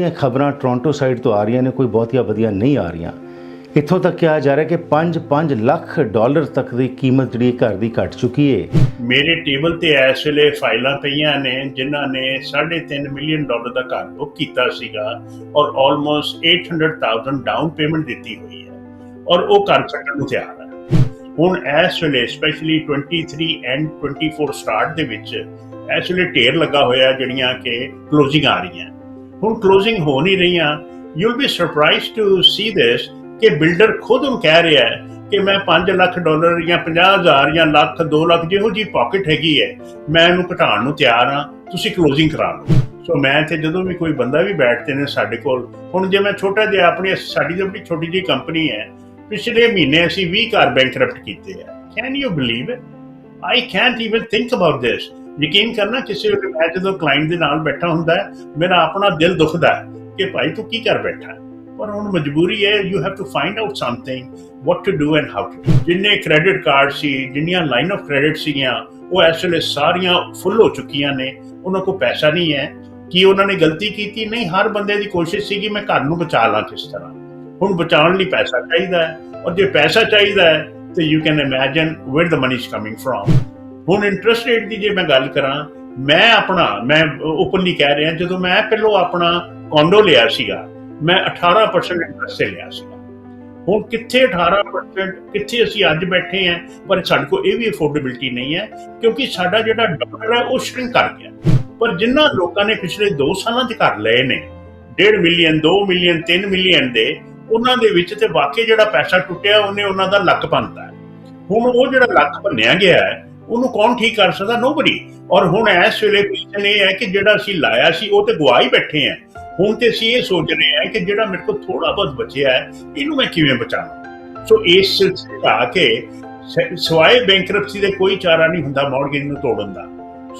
ਜਿਹੜੀਆਂ ਖਬਰਾਂ Toronto side ਤੋਂ ਆ ਰਹੀਆਂ ਨੇ, ਕੋਈ ਬਹੁਤੀਆਂ ਵਧੀਆ ਨਹੀਂ ਆ ਰਹੀਆਂ। ਇੱਥੋਂ ਤੱਕ ਕਿਹਾ ਜਾ ਰਿਹਾ ਕਿ 5-5 ਲੱਖ ਡਾਲਰ ਤੱਕ ਦੀ ਕੀਮਤ ਜਿਹੜੀ ਘਰ ਦੀ ਘਟ ਚੁੱਕੀ ਹੈ ਮੇਰੇ ਟੇਬਲ ਤੇ ਇਸ ਵੇਲੇ ਫਾਈਲਾਂ ਪਈਆਂ ਨੇ, ਜਿਨ੍ਹਾਂ ਨੇ 3.5 ਮਿਲੀਅਨ ਡਾਲਰ ਦਾ ਘਰ ਬੁੱਕ ਕੀਤਾ ਸੀਗਾ ਔਰ ਆਲਮੋਸਟ 800000 ਡਾਊਨ ਪੇਮੈਂਟ ਦਿੱਤੀ ਹੋਈ ਹੈ ਔਰ ਉਹ ਘਰ ਛੱਡਣ ਨੂੰ ਤਿਆਰ ਹੈ। ਹੁਣ ਇਸ ਵੇਲੇ ਸਪੈਸ਼ਲੀ 23 ਐਂਡ 24 ਸਟਾਰਟ ਦੇ ਵਿੱਚ, ਇਸ ਵੇਲੇ ਢੇਰ ਲੱਗਾ ਹੋਇਆ ਜਿਹੜੀਆਂ ਕਿ ਕਲੋਜ਼ਿੰਗ ਆ ਰਹੀਆਂ। ਹੁਣ ਕਲੋਜ਼ਿੰਗ ਹੋ ਨਹੀਂ ਰਹੀਆਂ। You'll be surprised to see this ਕਿ ਬਿਲਡਰ ਖੁਦ ਨੂੰ ਕਹਿ ਰਿਹਾ ਹੈ ਕਿ ਮੈਂ 5 ਲੱਖ ਡਾਲਰ ਜਾਂ 50000 ਜਾਂ ਲੱਖ 2 ਲੱਖ ਜਿਹੋ ਜੀ ਪਾਕਟ ਹੈਗੀ ਹੈ। ਮੈਂ ਇਹਨੂੰ ਘਟਾਉਣ ਨੂੰ ਤਿਆਰ ਹਾਂ। ਤੁਸੀਂ ਕਲੋਜ਼ਿੰਗ ਕਰਾ ਲਓ। ਸੋ ਮੈਂ ਤੇ ਜਦੋਂ ਵੀ ਕੋਈ ਬੰਦਾ ਵੀ ਬੈਠਦੇ ਨੇ ਸਾਡੇ ਕੋਲ, ਹੁਣ ਜੇ ਮੈਂ ਛੋਟਾ ਜਿਹਾ ਆਪਣੀ, ਸਾਡੀ ਜਿਹੜੀ ਛੋਟੀ ਜਿਹੀ ਕੰਪਨੀ ਹੈ, ਪਿਛਲੇ ਮਹੀਨੇ ਅਸੀਂ 20 ਘਰ ਬੈਂਕਰਪਟ ਕੀਤੇ ਆ can you believe it I can't even think about this ਯਕੀਨ ਕਰਨਾ ਕਿਸੇ ਵੇਲੇ ਮੈਂ ਜਦੋਂ ਕਲਾਇੰਟ ਦੇ ਨਾਲ ਬੈਠਾ ਹੁੰਦਾ ਮੇਰਾ ਆਪਣਾ ਦਿਲ ਦੁਖਦਾ ਹੈ ਕਿ ਭਾਈ ਤੂੰ ਕੀ ਕਰ ਬੈਠਾ ਪਰ ਹੁਣ ਮਜਬੂਰੀ ਹੈ you have to find out something what to do and how to ਜਿੰਨੇ ਕ੍ਰੈਡਿਟ ਕਾਰਡ ਸੀ, ਜਿੰਨੀਆਂ ਲਾਈਨ ਆਫ ਕ੍ਰੈਡਿਟ ਸੀਗੀਆਂ, ਉਹ ਇਸ ਵੇਲੇ ਸਾਰੀਆਂ ਫੁੱਲ ਹੋ ਚੁੱਕੀਆਂ ਨੇ, ਉਹਨਾਂ ਕੋਲ ਪੈਸਾ ਨਹੀਂ ਹੈ। ਕਿ ਉਹਨਾਂ ਨੇ ਗਲਤੀ ਕੀਤੀ? ਨਹੀਂ, ਹਰ ਬੰਦੇ ਦੀ ਕੋਸ਼ਿਸ਼ ਸੀ ਕਿ ਮੈਂ ਘਰ ਨੂੰ ਬਚਾ ਲਾਂ ਕਿਸ ਤਰ੍ਹਾਂ। ਹੁਣ ਬਚਾਉਣ ਲਈ ਪੈਸਾ ਚਾਹੀਦਾ ਹੈ। ਔਰ ਜੇ ਪੈਸਾ ਚਾਹੀਦਾ ਹੈ, ਤੇ you can imagine where the money is coming from ਹੁਣ ਇੰਟਰਸਟ ਰੇਟ ਦੀ ਜੇ ਮੈਂ ਗੱਲ ਕਰਾਂ, ਮੈਂ ਆਪਣਾ, ਮੈਂ ਓਪਨਲੀ ਕਹਿ ਰਿਹਾ, ਜਦੋਂ ਮੈਂ ਪਹਿਲੋਂ ਆਪਣਾ ਕੌਂਡੋ ਲਿਆ ਸੀਗਾ, ਮੈਂ 18% ਇੰਟਰਸਟ ਤੇ ਲਿਆ ਸੀਗਾ। ਹੁਣ ਕਿੱਥੇ 18% ਕਿੱਥੇ ਅਸੀਂ ਅੱਜ ਬੈਠੇ ਆਂ ਪਰ ਸਾਡੇ ਕੋਲ ਇਹ ਵੀ ਅਫੋਰਡੇਬਿਲਟੀ ਨਹੀਂ ਹੈ, ਕਿਉਂਕਿ ਸਾਡਾ ਜਿਹੜਾ ਡਾਲਰ ਹੈ, ਉਹ ਸ਼ਰਿੰਕ ਕਰ ਗਿਆ। ਪਰ ਜਿਨ੍ਹਾਂ ਲੋਕਾਂ ਨੇ ਪਿਛਲੇ 2 ਸਾਲਾਂ 'ਚ ਘਰ ਲਏ ਨੇ 1.5 ਮਿਲੀਅਨ 2 ਮਿਲੀਅਨ 3 ਮਿਲੀਅਨ ਦੇ, ਉਹਨਾਂ ਦੇ ਵਿੱਚ ਤੇ ਵਾਕਈ ਜਿਹੜਾ ਪੈਸਾ ਟੁੱਟਿਆ, ਉਹਨੇ ਉਹਨਾਂ ਦਾ ਲੱਕ ਭੰਨਤਾ ਹੁਣ ਉਹ ਜਿਹੜਾ ਲੱਕ ਭੰਨਿਆ ਗਿਆ ਹੈ ਉਹਨੂੰ ਕੌਣ ਠੀਕ ਕਰ ਸਕਦਾ? ਨੋਬਡੀ ਔਰ ਹੁਣ ਇਸ ਵੇਲੇ ਪੋਜੀਸ਼ਨ ਇਹ ਹੈ ਕਿ ਜਿਹੜਾ ਅਸੀਂ ਲਾਇਆ ਸੀ, ਉਹ ਤੇ ਗਵਾ ਹੀ ਬੈਠੇ ਆ। ਹੁਣ ਤੇ ਅਸੀਂ ਇਹ ਸੋਚ ਰਹੇ ਹਾਂ ਕਿ ਜਿਹੜਾ ਮੇਰੇ ਕੋਲ ਥੋੜਾ ਬਹੁਤ ਬਚਿਆ ਹੈ, ਇਹਨੂੰ ਮੈਂ ਕਿਵੇਂ ਬਚਾਵਾਂ? ਸੋ ਇਸ ਸਿਲਸਿਲੇ ਆ ਕੇ ਸਵਾਏ ਬੈਂਕਰਪਸੀ ਦੇ ਕੋਈ ਚਾਰਾ ਨਹੀਂ ਹੁੰਦਾ ਮਾਰਗੇਜ ਨੂੰ ਤੋੜਨ ਦਾ।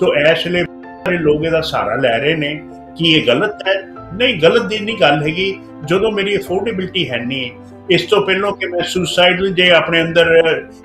ਸੋ ਇਸ ਵੇਲੇ ਸਾਰੇ ਲੋਕ ਇਹਦਾ ਸਹਾਰਾ ਲੈ ਰਹੇ ਨੇ ਕਿ ਇਹ ਗਲਤ ਹੈ। ਨਹੀਂ, ਗਲਤ ਦੀ ਨਹੀਂ ਗੱਲ ਹੈਗੀ, ਜਦੋਂ ਮੇਰੀ ਅਫੋਰਡੇਬਿਲਟੀ ਹੈ ਨਹੀਂ ਇਸ ਤੋਂ ਪਹਿਲਾਂ ਕਿ ਮੈਂ ਸੁਸਾਈਡਲ ਜੇ ਆਪਣੇ ਅੰਦਰ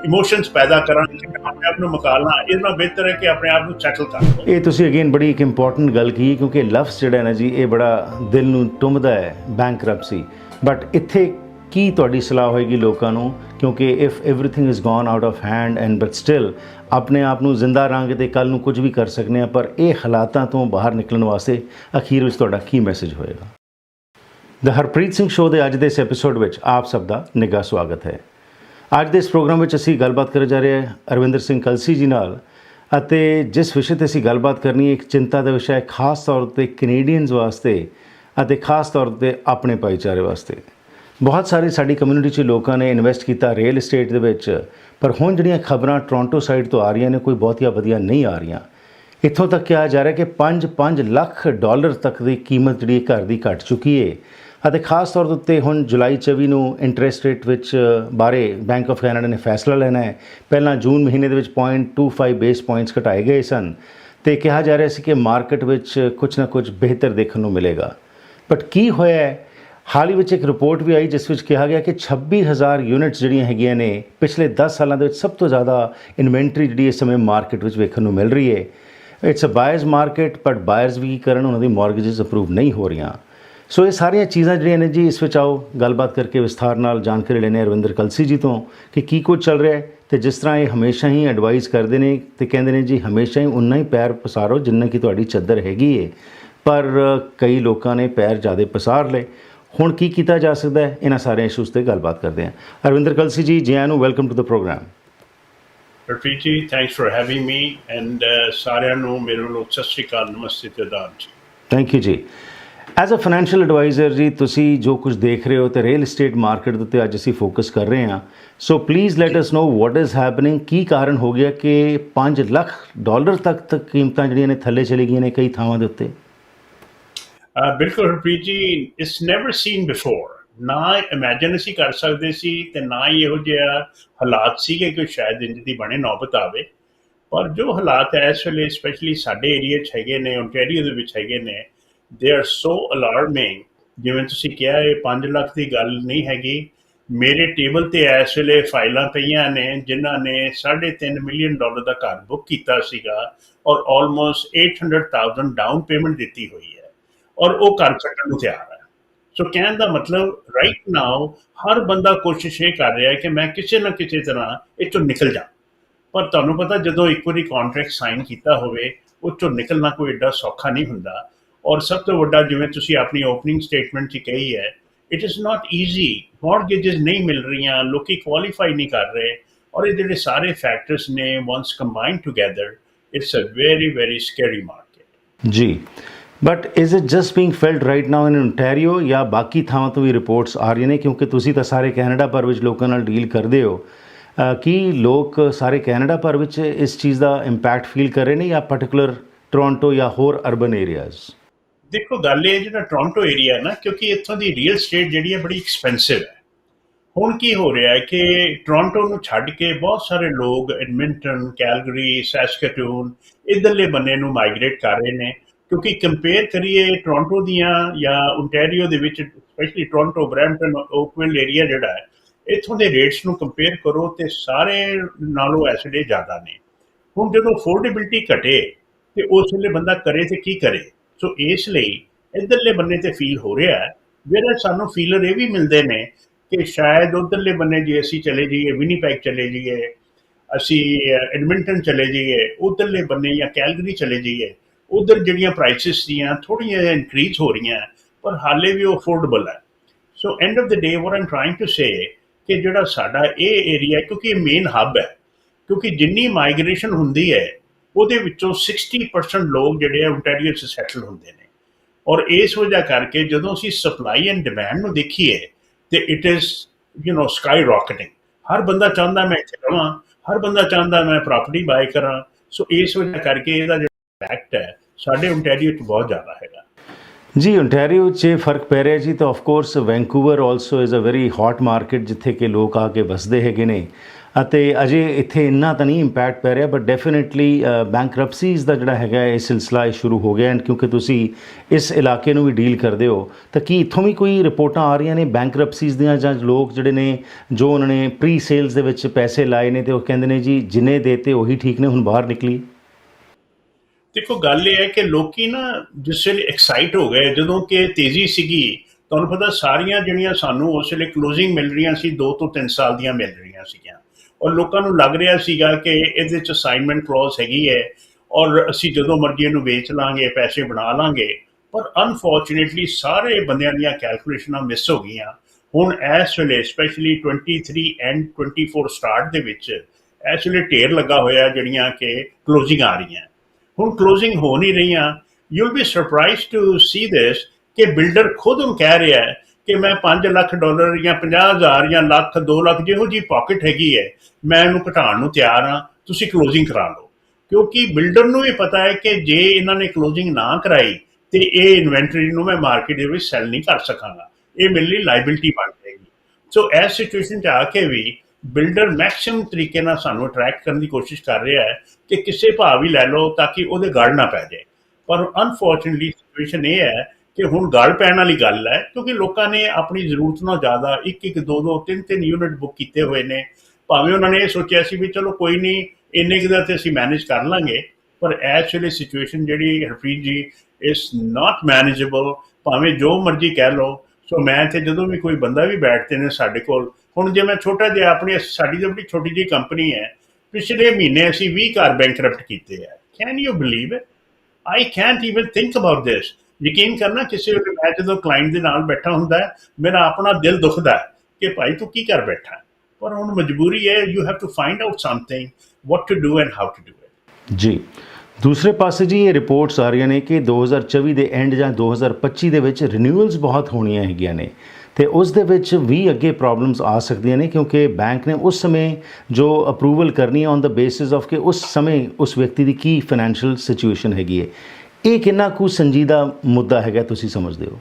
ਇਮੋਸ਼ਨਸ ਪੈਦਾ ਕਰਾਂ ਕਿ ਮੈਂ ਆਪਣੇ ਆਪ ਨੂੰ ਮੁਕਾਲਣਾ ਇਹ ਨਾਲ ਬਿਹਤਰ ਹੈ ਕਿ ਆਪਣੇ ਆਪ ਨੂੰ ਸੈਟਲ ਕਰ ਲਵਾਂ ਇਹ ਤੁਸੀਂ ਅਗੇਨ ਬੜੀ ਇੱਕ ਇੰਪੋਰਟੈਂਟ ਗੱਲ ਕੀ ਕਿਉਂਕਿ ਲਫ਼ਜ਼ ਜਿਹੜਾ ਹੈ ਨਾ ਜੀ ਇਹ ਬੜਾ ਦਿਲ ਨੂੰ ਟੁੰਬਦਾ ਹੈ ਬੈਂਕਰਪਸੀ ਬਟ ਇੱਥੇ ਕੀ ਤੁਹਾਡੀ ਸਲਾਹ ਹੋਏਗੀ ਲੋਕਾਂ ਨੂੰ ਕਿਉਂਕਿ if everything is gone out of hand and but still ਆਪਣੇ ਆਪ ਨੂੰ ਜ਼ਿੰਦਾ ਰਾਂਗੇ ਤੇ ਕੱਲ ਨੂੰ ਕੁਝ ਵੀ ਕਰ ਸਕਨੇ ਆ ਪਰ ਇਹ ਹਾਲਾਤਾਂ ਤੋਂ ਬਾਹਰ ਨਿਕਲਣ ਵਾਸਤੇ ਅਖੀਰ ਵਿੱਚ ਤੁਹਾਡਾ ਕੀ ਮੈਸੇਜ ਹੋਏਗਾ ਦ ਹਰਪ੍ਰੀਤ ਸਿੰਘ ਸ਼ੋਅ ਦੇ ਅੱਜ ਦੇ ਇਸ ਐਪੀਸੋਡ ਵਿੱਚ ਆਪ ਸਭ ਦਾ ਨਿੱਘਾ ਸਵਾਗਤ ਹੈ। ਅੱਜ ਦੇ ਇਸ ਪ੍ਰੋਗਰਾਮ ਵਿੱਚ ਅਸੀਂ ਗੱਲਬਾਤ ਕਰਨ ਜਾ ਰਹੇ ਹਾਂ ਅਰਵਿੰਦਰ ਸਿੰਘ ਕਲਸੀ ਜੀ ਨਾਲ ਅਤੇ ਜਿਸ ਵਿਸ਼ੇ ਤੇ ਅਸੀਂ ਗੱਲਬਾਤ ਕਰਨੀ ਹੈ, ਇੱਕ ਚਿੰਤਾ ਦਾ ਵਿਸ਼ਾ ਹੈ, ਖਾਸ ਤੌਰ ਤੇ ਕੈਨੇਡੀਅਨਸ ਵਾਸਤੇ ਅਤੇ ਖਾਸ ਤੌਰ ਤੇ ਆਪਣੇ ਭਾਈਚਾਰੇ ਵਾਸਤੇ। ਬਹੁਤ ਸਾਰੇ ਸਾਡੀ ਕਮਿਊਨਿਟੀ 'ਚ ਲੋਕਾਂ ਨੇ ਇਨਵੈਸਟ ਕੀਤਾ ਰੀਅਲ ਏਸਟੇਟ ਦੇ ਵਿੱਚ, ਪਰ ਹੁਣ ਜਿਹੜੀਆਂ ਖਬਰਾਂ ਟੋਰਾਂਟੋ ਸਾਈਡ ਤੋਂ ਆ ਰਹੀਆਂ ਨੇ, ਕੋਈ ਬਹੁਤੀਆਂ ਵਧੀਆ ਨਹੀਂ ਆ ਰਹੀਆਂ। ਇੱਥੋਂ ਤੱਕ ਕਿਹਾ ਜਾ ਰਿਹਾ ਕਿ 5-5 ਲੱਖ ਡਾਲਰ ਤੱਕ ਦੀ ਕੀਮਤ ਜਿਹੜੀ ਘਰ ਦੀ ਘਟ ਚੁੱਕੀ ਹੈ। ਅਤੇ ਖਾਸ ਤੌਰ ਦੇ ਉੱਤੇ ਹੁਣ ਜੁਲਾਈ 24 ਨੂੰ ਇੰਟਰਸਟ ਰੇਟ ਵਿੱਚ ਬਾਰੇ ਬੈਂਕ ਆਫ ਕੈਨੇਡਾ ਨੇ ਫੈਸਲਾ ਲੈਣਾ ਹੈ। ਪਹਿਲਾਂ ਜੂਨ ਮਹੀਨੇ ਦੇ ਵਿੱਚ 0.25 ਬੇਸ ਪੁਆਇੰਟਸ ਘਟਾਏ ਗਏ ਸਨ ਤੇ ਕਿਹਾ ਜਾ ਰਿਹਾ ਸੀ ਕਿ ਮਾਰਕੀਟ ਵਿੱਚ ਕੁਝ ਨਾ ਕੁਝ ਬਿਹਤਰ ਦੇਖਣ ਨੂੰ ਮਿਲੇਗਾ। ਬਟ ਕੀ ਹੋਇਆ ਹਾਲ ਹੀ ਵਿੱਚ ਇੱਕ ਰਿਪੋਰਟ ਵੀ ਆਈ ਜਿਸ ਵਿੱਚ ਕਿਹਾ ਗਿਆ ਕਿ 26000 ਯੂਨਿਟਸ ਜਿਹੜੀਆਂ ਹੈਗੀਆਂ ਨੇ, ਪਿਛਲੇ 10 ਸਾਲਾਂ ਦੇ ਵਿੱਚ ਸਭ ਤੋਂ ਜ਼ਿਆਦਾ ਇਨਵੈਂਟਰੀ ਜਿਹੜੀ ਇਸ ਸਮੇਂ ਮਾਰਕੀਟ ਵਿੱਚ ਵੇਖਣ ਨੂੰ ਮਿਲ ਰਹੀ ਹੈ। It's a buyers market but buyers ਵੀ ਕੀ ਕਰਨ, ਉਹਨਾਂ ਦੀ ਮਾਰਗੇजेस ਅਪਰੂਵ ਨਹੀਂ ਹੋ ਰਹੀਆਂ। ਸੋ ਇਹ ਸਾਰੀਆਂ ਚੀਜ਼ਾਂ ਜਿਹੜੀਆਂ ਨੇ ਜੀ ਇਸ ਵਿੱਚ ਆਓ ਗੱਲਬਾਤ ਕਰਕੇ ਵਿਸਥਾਰ ਨਾਲ ਜਾਣਕਾਰੀ ਲੈਣੇ ਰਵਿੰਦਰ ਕਲਸੀ ਜੀ ਤੋਂ ਕਿ ਕੀ ਕੁਝ ਚੱਲ ਰਿਹਾ ਹੈ ਤੇ ਜਿਸ ਤਰ੍ਹਾਂ ਇਹ ਹਮੇਸ਼ਾ ਹੀ ਐਡਵਾਈਸ ਕਰਦੇ ਨੇ ਤੇ ਕਹਿੰਦੇ ਨੇ ਜੀ ਹਮੇਸ਼ਾ ਹੀ ਉਨਾ ਹੀ ਪੈਰ ਪਸਾਰੋ ਜਿੰਨਾ ਕਿ ਤੁਹਾਡੀ ਚੱਦਰ ਹੈਗੀ ਏ। ਪਰ ਕਈ ਲੋਕਾਂ ਨੇ ਪੈਰ ਜ਼ਿਆਦਾ ਪਸਾਰ ਲਏ। ਹੁਣ ਕੀ ਕੀਤਾ ਜਾ ਸਕਦਾ ਹੈ? ਇਹਨਾਂ ਸਾਰੇ ਇਸ਼ੂਜ਼ ਤੇ ਗੱਲਬਾਤ ਕਰਦੇ ਹਾਂ। ਅਰਵਿੰਦਰ ਕਲਸੀ ਜੀ ਜੀ ਆਇਆਂ ਨੂੰ welcome to the program Rafiq ji thanks for having me and ਸਾਰਿਆਂ ਨੂੰ ਮੇਰੇ ਵੱਲੋਂ ਸਤਿ ਸ਼੍ਰੀ ਅਕਾਲ ਨਮਸਤੇ ਤੇ ਆਦਾਬ ਜੀ। ਥੈਂਕ ਯੂ ਜੀ। ਐਜ਼ ਅ ਫਾਈਨੈਂਸ਼ੀਅਲ ਐਡਵਾਈਜ਼ਰ ਜੀ, ਤੁਸੀਂ ਜੋ ਕੁਝ ਦੇਖ ਰਹੇ ਹੋ ਤੇ ਰੀਅਲ ਏਸਟੇਟ ਮਾਰਕੀਟ ਦੇ ਉੱਤੇ ਅੱਜ ਅਸੀਂ ਫੋਕਸ ਕਰ ਰਹੇ ਹਾਂ। So please let us know what is happening ਕੀ ਕਾਰਨ ਹੋ ਗਿਆ ਕਿ 5 ਲੱਖ ਡਾਲਰ ਤੱਕ ਤੱਕ ਕੀਮਤਾਂ ਜਿਹੜੀਆਂ ਨੇ ਥੱਲੇ ਚਲੀ ਗਈਆਂ ਨੇ ਕਈ ਥਾਵਾਂ ਦੇ ਉੱਤੇ? ਬਿਲਕੁਲ Harpreet ji it's never seen before ਨਾ ਇਮੇਜਿਨ ਅਸੀਂ ਕਰ ਸਕਦੇ ਸੀ ਤੇ ਨਾ ਹੀ ਇਹੋ ਜਿਹਾ ਹਾਲਾਤ ਸੀਗੇ ਕਿ ਸ਼ਾਇਦ ਇੰਜ ਦੀ ਬਣੇ, ਨੌਬਤ ਆਵੇ। ਪਰ ਜੋ ਹਾਲਾਤ ਹੈ ਇਸ ਵੇਲੇ ਸਪੈਸ਼ਲੀ ਸਾਡੇ ਏਰੀਆ 'ਚ ਹੈਗੇ ਨੇ ਓਨਟਾਰੀਓ ਦੇ ਵਿੱਚ ਹੈਗੇ ਨੇ ਦੇ ਆਰ ਸੋ ਅਲਾਰਮਿੰਗ ਜਿਵੇਂ ਤੁਸੀਂ ਕਿਹਾ ਇਹ 5 ਲੱਖ ਦੀ ਗੱਲ ਨਹੀਂ ਹੈਗੀ, ਮੇਰੇ ਟੇਬਲ ਤੇ ਇਸ ਵੇਲੇ ਫਾਈਲਾਂ ਪਈਆਂ ਨੇ, ਜਿਨ੍ਹਾਂ ਨੇ 3.5 ਮਿਲੀਅਨ ਡਾਲਰ ਦਾ ਘਰ ਬੁੱਕ ਕੀਤਾ ਸੀਗਾ ਔਰ ਆਲਮੋਸਟ 800000 ਡਾਊਨ ਪੇਮੈਂਟ ਦਿੱਤੀ ਹੋਈ ਹੈ ਔਰ ਉਹ ਘਰ ਛੱਡਣ ਨੂੰ ਤਿਆਰ ਹੈ। ਸੋ ਕਹਿਣ ਦਾ ਮਤਲਬ ਰਾਈਟ ਨਾਓ ਹਰ ਬੰਦਾ ਕੋਸ਼ਿਸ਼ ਇਹ ਕਰ ਰਿਹਾ ਹੈ ਕਿ ਮੈਂ ਕਿਸੇ ਨਾ ਕਿਸੇ ਤਰ੍ਹਾਂ ਇਹ ਚੋਂ ਨਿਕਲ ਜਾ ਪਰ ਤੁਹਾਨੂੰ ਪਤਾ ਜਦੋਂ ਇੱਕ ਵਾਰੀ ਕੰਟਰੈਕਟ ਸਾਈਨ ਕੀਤਾ ਹੋਵੇ ਉਹ ਚੋਂ ਨਿਕਲਣਾ ਕੋਈ ਏਡਾ ਸੌਖਾ ਨਹੀਂ ਹੁੰਦਾ। ਔਰ ਸਭ ਤੋਂ ਵੱਡਾ ਜਿਵੇਂ ਤੁਸੀਂ ਆਪਣੀ ਓਪਨਿੰਗ ਸਟੇਟਮੈਂਟ 'ਚ ਕਹੀ ਹੈ it is not easy mortgages ਨਹੀਂ ਮਿਲ ਰਹੀਆਂ, ਲੋਕੀ ਕੁਆਲੀਫਾਈ ਨਹੀਂ ਕਰ ਰਹੇ ਔਰ ਇਹ ਜਿਹੜੇ ਸਾਰੇ ਫੈਕਟਰਸ ਨੇ once combined together it's a very very scary market ਜੀ but is it just being felt right now in ontario ਜਾਂ ਬਾਕੀ ਥਾਵਾਂ ਤੋਂ ਵੀ ਰਿਪੋਰਟਸ ਆ ਰਹੀਆਂ ਨੇ? ਕਿਉਂਕਿ ਤੁਸੀਂ ਤਾਂ ਸਾਰੇ ਕੈਨੇਡਾ ਭਰ ਵਿੱਚ ਲੋਕਾਂ ਨਾਲ ਡੀਲ ਕਰਦੇ ਹੋ। ਕੀ ਲੋਕ ਸਾਰੇ ਕੈਨੇਡਾ ਭਰ ਵਿੱਚ ਇਸ ਚੀਜ਼ ਦਾ ਇੰਪੈਕਟ ਫੀਲ ਕਰ ਰਹੇ ਨੇ ਜਾਂ ਪਾਰਟਿਕੂਲਰ ਟੋਰਾਂਟੋ ਜਾਂ ਹੋਰ ਅਰਬਨ ਏਰੀਆਜ਼ ਦੇਖੋ, ਗੱਲ ਇਹ ਜਿਹੜਾ ਟੋਰਾਂਟੋ ਏਰੀਆ ਨਾ, ਕਿਉਂਕਿ ਇੱਥੋਂ ਦੀ ਰੀਅਲ ਸਟੇਟ ਜਿਹੜੀ ਹੈ ਬੜੀ ਐਕਸਪੈਂਸਿਵ ਹੈ। ਹੁਣ ਕੀ ਹੋ ਰਿਹਾ ਹੈ ਕਿ ਟੋਰਾਂਟੋ ਨੂੰ ਛੱਡ ਕੇ ਬਹੁਤ ਸਾਰੇ ਲੋਕ ਐਡਮਿੰਟਨ ਕੈਲਗਰੀ ਸੈਸਕਟੂਨ ਇਧਰਲੇ ਬੰਨੇ ਨੂੰ ਮਾਈਗ੍ਰੇਟ ਕਰ ਰਹੇ ਨੇ। ਕਿਉਂਕਿ ਕੰਪੇਅਰ ਕਰੀਏ ਟੋਰਾਂਟੋ ਦੀਆਂ ਜਾਂ ਓਨਟਾਰੀਓ ਦੇ ਵਿੱਚ specially Toronto Brampton Oakville area ਜਿਹੜਾ ਹੈ, ਇੱਥੋਂ ਦੇ ਰੇਟਸ ਨੂੰ ਕੰਪੇਅਰ ਕਰੋ ਤੇ ਸਾਰੇ ਨਾਲੋਂ ਐਸਡੇ ਜ਼ਿਆਦਾ ਨੇ। ਹੁਣ ਜਦੋਂ ਅਫੋਰਡੇਬਿਲਟੀ ਘਟੇ ਤੇ ਉਸ ਵੇਲੇ ਬੰਦਾ ਕਰੇ ਤੇ ਕੀ ਕਰੇ? ਸੋ ਇਸ ਲਈ ਇਧਰਲੇ ਬੰਨੇ ਤੇ ਫੀਲ ਹੋ ਰਿਹਾ ਹੈ, ਜਿਹੜੇ ਸਾਨੂੰ ਫੀਲਰ ਇਹ ਵੀ ਮਿਲਦੇ ਨੇ ਕਿ ਸ਼ਾਇਦ ਉਧਰਲੇ ਬੰਨੇ ਜੇ ਅਸੀਂ ਚਲੇ ਜਾਈਏ ਵਿਨੀਪੈਗ ਚਲੇ ਜਾਈਏ, ਅਸੀਂ ਐਡਮਿੰਟਨ ਚਲੇ ਜਾਈਏ, ਉਧਰਲੇ ਬੰਨੇ ਜਾਂ ਕੈਲਗਰੀ ਚਲੇ ਜਾਈਏ, ਉਧਰ ਜਿਹੜੀਆਂ ਪ੍ਰਾਈਸਿਸ ਦੀਆਂ ਥੋੜੀਆਂ ਇਨਕਰੀਜ਼ ਹੋ ਰਹੀਆਂ, ਪਰ ਹਾਲੇ ਵੀ ਉਹ ਅਫੋਰਡੇਬਲ ਹੈ। So end of the day what I'm trying to say ਕਿ ਜਿਹੜਾ ਸਾਡਾ ਇਹ ਏਰੀਆ ਕਿਉਂਕਿ ਇਹ ਮੇਨ ਹੱਬ ਹੈ, ਕਿਉਂਕਿ ਜਿੰਨੀ ਮਾਈਗ੍ਰੇਸ਼ਨ ਹੁੰਦੀ ਹੈ ਉਹਦੇ ਵਿੱਚੋਂ 60% ਲੋਕ ਜਿਹੜੇ ਆ ontario 'ਚ ਸੈਟਲ ਹੁੰਦੇ ਨੇ। ਔਰ ਇਸ ਵਜ੍ਹਾ ਕਰਕੇ ਜਦੋਂ ਅਸੀਂ ਸਪਲਾਈ ਐਂਡ ਡਿਮਾਂਡ ਨੂੰ ਦੇਖੀਏ, ਤੇ it is you know skyrocketing ਹਰ ਬੰਦਾ ਚਾਹੁੰਦਾ ਮੈਂ ਇੱਥੇ ਰਵਾਂ, ਹਰ ਬੰਦਾ ਚਾਹੁੰਦਾ ਮੈਂ ਪ੍ਰਾਪਰਟੀ ਬਾਏ ਕਰਾਂ। ਸੋ ਇਸ ਵਜ੍ਹਾ ਕਰਕੇ ਇਹਦਾ ਜਿਹੜਾ ਇਫੈਕਟ ਹੈ, ਸਾਡੇ ontario 'ਚ ਬਹੁਤ ਜ਼ਿਆਦਾ ਹੈਗਾ। ਜੀ, ontario 'ਚ ਫ਼ਰਕ ਪੈ ਰਿਹਾ ਜੀ, ਤਾਂ of course Vancouver also is a very hot market ਜਿੱਥੇ ਕਿ ਲੋਕ ਆ ਕੇ ਵਸਦੇ ਹੈਗੇ ਨੇ। ਅਤੇ ਅਜੇ ਇੱਥੇ ਇੰਨਾ ਤਾਂ ਨਹੀਂ ਇੰਪੈਕਟ ਪੈ ਰਿਹਾ ਬਟ ਡੈਫੀਨਿਟਲੀ ਬੈਂਕਰਪਸੀਜ਼ ਦਾ ਜਿਹੜਾ ਹੈਗਾ ਇਹ ਸਿਲਸਿਲਾ ਇਹ ਸ਼ੁਰੂ ਹੋ ਗਿਆ ਐਂਡ ਕਿਉਂਕਿ ਤੁਸੀਂ ਇਸ ਇਲਾਕੇ ਨੂੰ ਵੀ ਡੀਲ ਕਰਦੇ ਹੋ, ਤਾਂ ਕੀ ਇੱਥੋਂ ਵੀ ਕੋਈ ਰਿਪੋਰਟਾਂ ਆ ਰਹੀਆਂ ਨੇ ਬੈਂਕਰਪਸੀਜ਼ ਦੀਆਂ, ਜਾਂ ਲੋਕ ਜਿਹੜੇ ਨੇ, ਜੋ ਉਹਨਾਂ ਨੇ ਪ੍ਰੀ ਸੇਲਸ ਦੇ ਵਿੱਚ ਪੈਸੇ ਲਾਏ ਨੇ ਤੇ ਉਹ ਕਹਿੰਦੇ ਨੇ ਜੀ ਜਿੰਨੇ ਦੇਤੇ ਉਹੀ ਠੀਕ ਨੇ, ਹੁਣ ਬਾਹਰ ਨਿਕਲੀ। ਦੇਖੋ, ਗੱਲ ਇਹ ਹੈ ਕਿ ਲੋਕੀ ਨਾ ਜਿਸ ਵੇਲੇ ਐਕਸਾਈਟ ਹੋ ਗਏ, ਜਦੋਂ ਕਿ ਤੇਜ਼ੀ ਸੀਗੀ, ਤੁਹਾਨੂੰ ਪਤਾ ਸਾਰੀਆਂ ਜਿਹੜੀਆਂ ਸਾਨੂੰ ਉਸ ਵੇਲੇ ਕਲੋਜ਼ਿੰਗ ਮਿਲ ਰਹੀਆਂ ਸੀ 2 ਤੋਂ 3 ਸਾਲ ਦੀਆਂ ਮਿਲ ਰਹੀਆਂ ਸੀਗੀਆਂ। ਔਰ ਲੋਕਾਂ ਨੂੰ ਲੱਗ ਰਿਹਾ ਸੀਗਾ ਕਿ ਇਹਦੇ ਚ ਅਸਾਈਨਮੈਂਟ ਕਲੌਜ਼ ਹੈਗੀ ਹੈ ਔਰ ਅਸੀਂ ਜਦੋਂ ਮਰਜ਼ੀ ਇਹਨੂੰ ਵੇਚ ਲਾਂਗੇ, ਪੈਸੇ ਬਣਾ ਲਾਂਗੇ, ਪਰ ਅਨਫੋਰਚੂਨੇਟਲੀ ਸਾਰੇ ਬੰਦਿਆਂ ਦੀਆਂ ਕੈਲਕੂਲੇਸ਼ਨਾਂ ਮਿਸ ਹੋ ਗਈਆਂ। ਹੁਣ ਇਸ ਵੇਲੇ ਸਪੈਸ਼ਲੀ 23 ਐਂਡ 24 ਸਟਾਰਟ ਦੇ ਵਿੱਚ, ਇਸ ਵੇਲੇ ਢੇਰ ਲੱਗਾ ਹੋਇਆ ਜਿਹੜੀਆਂ ਕਿ ਕਲੋਜ਼ਿੰਗ ਆ ਰਹੀਆਂ। ਹੁਣ ਕਲੋਜ਼ਿੰਗ ਹੋ ਨਹੀਂ ਰਹੀਆਂ। You will be surprised to see this ਕਿ ਬਿਲਡਰ ਖੁਦ ਹੁਣ ਕਹਿ ਰਿਹਾ ਹੈ ਕਿ ਮੈਂ 5 ਲੱਖ ਡਾਲਰ ਜਾਂ 50000 ਜਾਂ ਲੱਖ 2 ਲੱਖ ਜਿਹੋ ਜੀ ਪਾਕਟ ਹੈਗੀ ਹੈ, ਮੈਂ ਇਹਨੂੰ ਘਟਾਉਣ ਨੂੰ ਤਿਆਰ ਹਾਂ, ਤੁਸੀਂ ਕਲੋਜ਼ਿੰਗ ਕਰਾ ਲਓ। ਕਿਉਂਕਿ ਬਿਲਡਰ ਨੂੰ ਵੀ ਪਤਾ ਹੈ ਕਿ ਜੇ ਇਹਨਾਂ ਨੇ ਕਲੋਜ਼ਿੰਗ ਨਾ ਕਰਾਈ, ਤੇ ਇਹ ਇਨਵੈਂਟਰੀ ਨੂੰ ਮੈਂ ਮਾਰਕੀਟ ਦੇ ਵਿੱਚ ਸੈਲ ਨਹੀਂ ਕਰ ਸਕਾਂਗਾ। ਇਹ ਮੇਰੇ ਲਈ ਲਾਇਬਿਲਟੀ ਬਣ ਜਾਏਗੀ। ਸੋ ਇਸ ਸਿਚੁਏਸ਼ਨ 'ਚ ਆ ਕੇ ਵੀ ਬਿਲਡਰ ਮੈਕਸਿਮਮ ਤਰੀਕੇ ਨਾਲ ਸਾਨੂੰ ਅਟਰੈਕਟ ਕਰਨ ਦੀ ਕੋਸ਼ਿਸ਼ ਕਰ ਰਿਹਾ ਹੈ ਕਿ ਕਿਸੇ ਭਾਅ ਵੀ ਲੈ ਲਓ ਤਾਂ ਕਿ ਉਹਦੇ ਗੜ ਨਾ ਪੈ ਜਾਏ। ਪਰ ਅਨਫੋਰਚੂਨਟਲੀ ਸਿਚੁਏਸ਼ਨ ਇਹ ਹੈ ਕਿ ਹੁਣ ਗੱਲ ਪੈਣ ਵਾਲੀ ਗੱਲ ਹੈ, ਕਿਉਂਕਿ ਲੋਕਾਂ ਨੇ ਆਪਣੀ ਜ਼ਰੂਰਤ ਨਾਲੋਂ ਜ਼ਿਆਦਾ ਇੱਕ ਇੱਕ, ਦੋ ਦੋ, ਤਿੰਨ ਤਿੰਨ ਯੂਨਿਟ ਬੁੱਕ ਕੀਤੇ ਹੋਏ ਨੇ। ਭਾਵੇਂ ਉਹਨਾਂ ਨੇ ਇਹ ਸੋਚਿਆ ਸੀ ਵੀ ਚਲੋ ਕੋਈ ਨਹੀਂ ਇੰਨੇ ਕੁ ਦਾ ਤੇ ਅਸੀਂ ਮੈਨੇਜ ਕਰ ਲਾਂਗੇ, ਪਰ ਐਕਚੁਅਲੀ ਸਿਚੁਏਸ਼ਨ ਜਿਹੜੀ ਹਰਪ੍ਰੀਤ ਜੀ ਇਸ ਨਾਟ ਮੈਨੇਜੇਬਲ ਭਾਵੇਂ ਜੋ ਮਰਜ਼ੀ ਕਹਿ ਲਓ, ਸੋ ਮੈਂ ਇੱਥੇ ਜਦੋਂ ਵੀ ਕੋਈ ਬੰਦਾ ਵੀ ਬੈਠਦੇ ਨੇ ਸਾਡੇ ਕੋਲ, ਹੁਣ ਜੇ ਮੈਂ ਛੋਟਾ ਜਿਹਾ ਆਪਣੀ, ਸਾਡੀ ਤਾਂ ਬੜੀ ਛੋਟੀ ਜਿਹੀ ਕੰਪਨੀ ਹੈ, ਪਿਛਲੇ ਮਹੀਨੇ ਅਸੀਂ 20 ਕਾਰ ਬੈਂਕਰਪਟ ਕੀਤੇ ਆ। Can you believe it I can't even think about this ਯਕੀਨ ਕਰਨਾ ਕਿਸੇ ਵੇਲੇ ਮੈਂ ਜਦੋਂ ਕਲਾਇੰਟ ਦੇ ਨਾਲ ਬੈਠਾ ਹੁੰਦਾ ਮੇਰਾ ਆਪਣਾ ਦਿਲ ਦੁਖਦਾ ਹੈ ਕਿ ਭਾਈ ਤੂੰ ਕੀ ਕਰ ਬੈਠਾ ਪਰ ਹੁਣ ਮਜਬੂਰੀ ਹੈ you have to find out something what to do and how to do it ਜੀ। ਦੂਸਰੇ ਪਾਸੇ ਜੀ, ਇਹ ਰਿਪੋਰਟਸ ਆ ਰਹੀਆਂ ਨੇ ਕਿ 2024 ਦੇ ਐਂਡ ਜਾਂ 2025 ਦੇ ਵਿੱਚ ਰਿਨਿਊਅਲਸ ਬਹੁਤ ਹੋਣੀਆਂ ਹੈਗੀਆਂ ਨੇ। ਤੇ ਉਸ ਦੇ ਵਿੱਚ ਵੀ ਅੱਗੇ ਪ੍ਰੋਬਲਮਸ ਆ ਸਕਦੀਆਂ ਨੇ, ਕਿਉਂਕਿ ਬੈਂਕ ਨੇ ਉਸ ਸਮੇਂ ਜੋ ਅਪਰੂਵਲ ਕਰਨੀ ਹੈ ਔਨ ਦਾ ਬੇਸਿਸ ਆਫ ਕਿ ਉਸ ਸਮੇਂ ਉਸ ਵਿਅਕਤੀ ਦੀ ਕੀ ਫਾਈਨੈਂਸ਼ੀਅਲ ਸਿਚੁਏਸ਼ਨ ਹੈਗੀ ਹੈ। ਇਹ ਕਿੰਨਾ ਕੁ ਸੰਜੀਦਾ ਮੁੱਦਾ ਹੈਗਾ ਤੁਸੀਂ ਸਮਝਦੇ ਹੋ?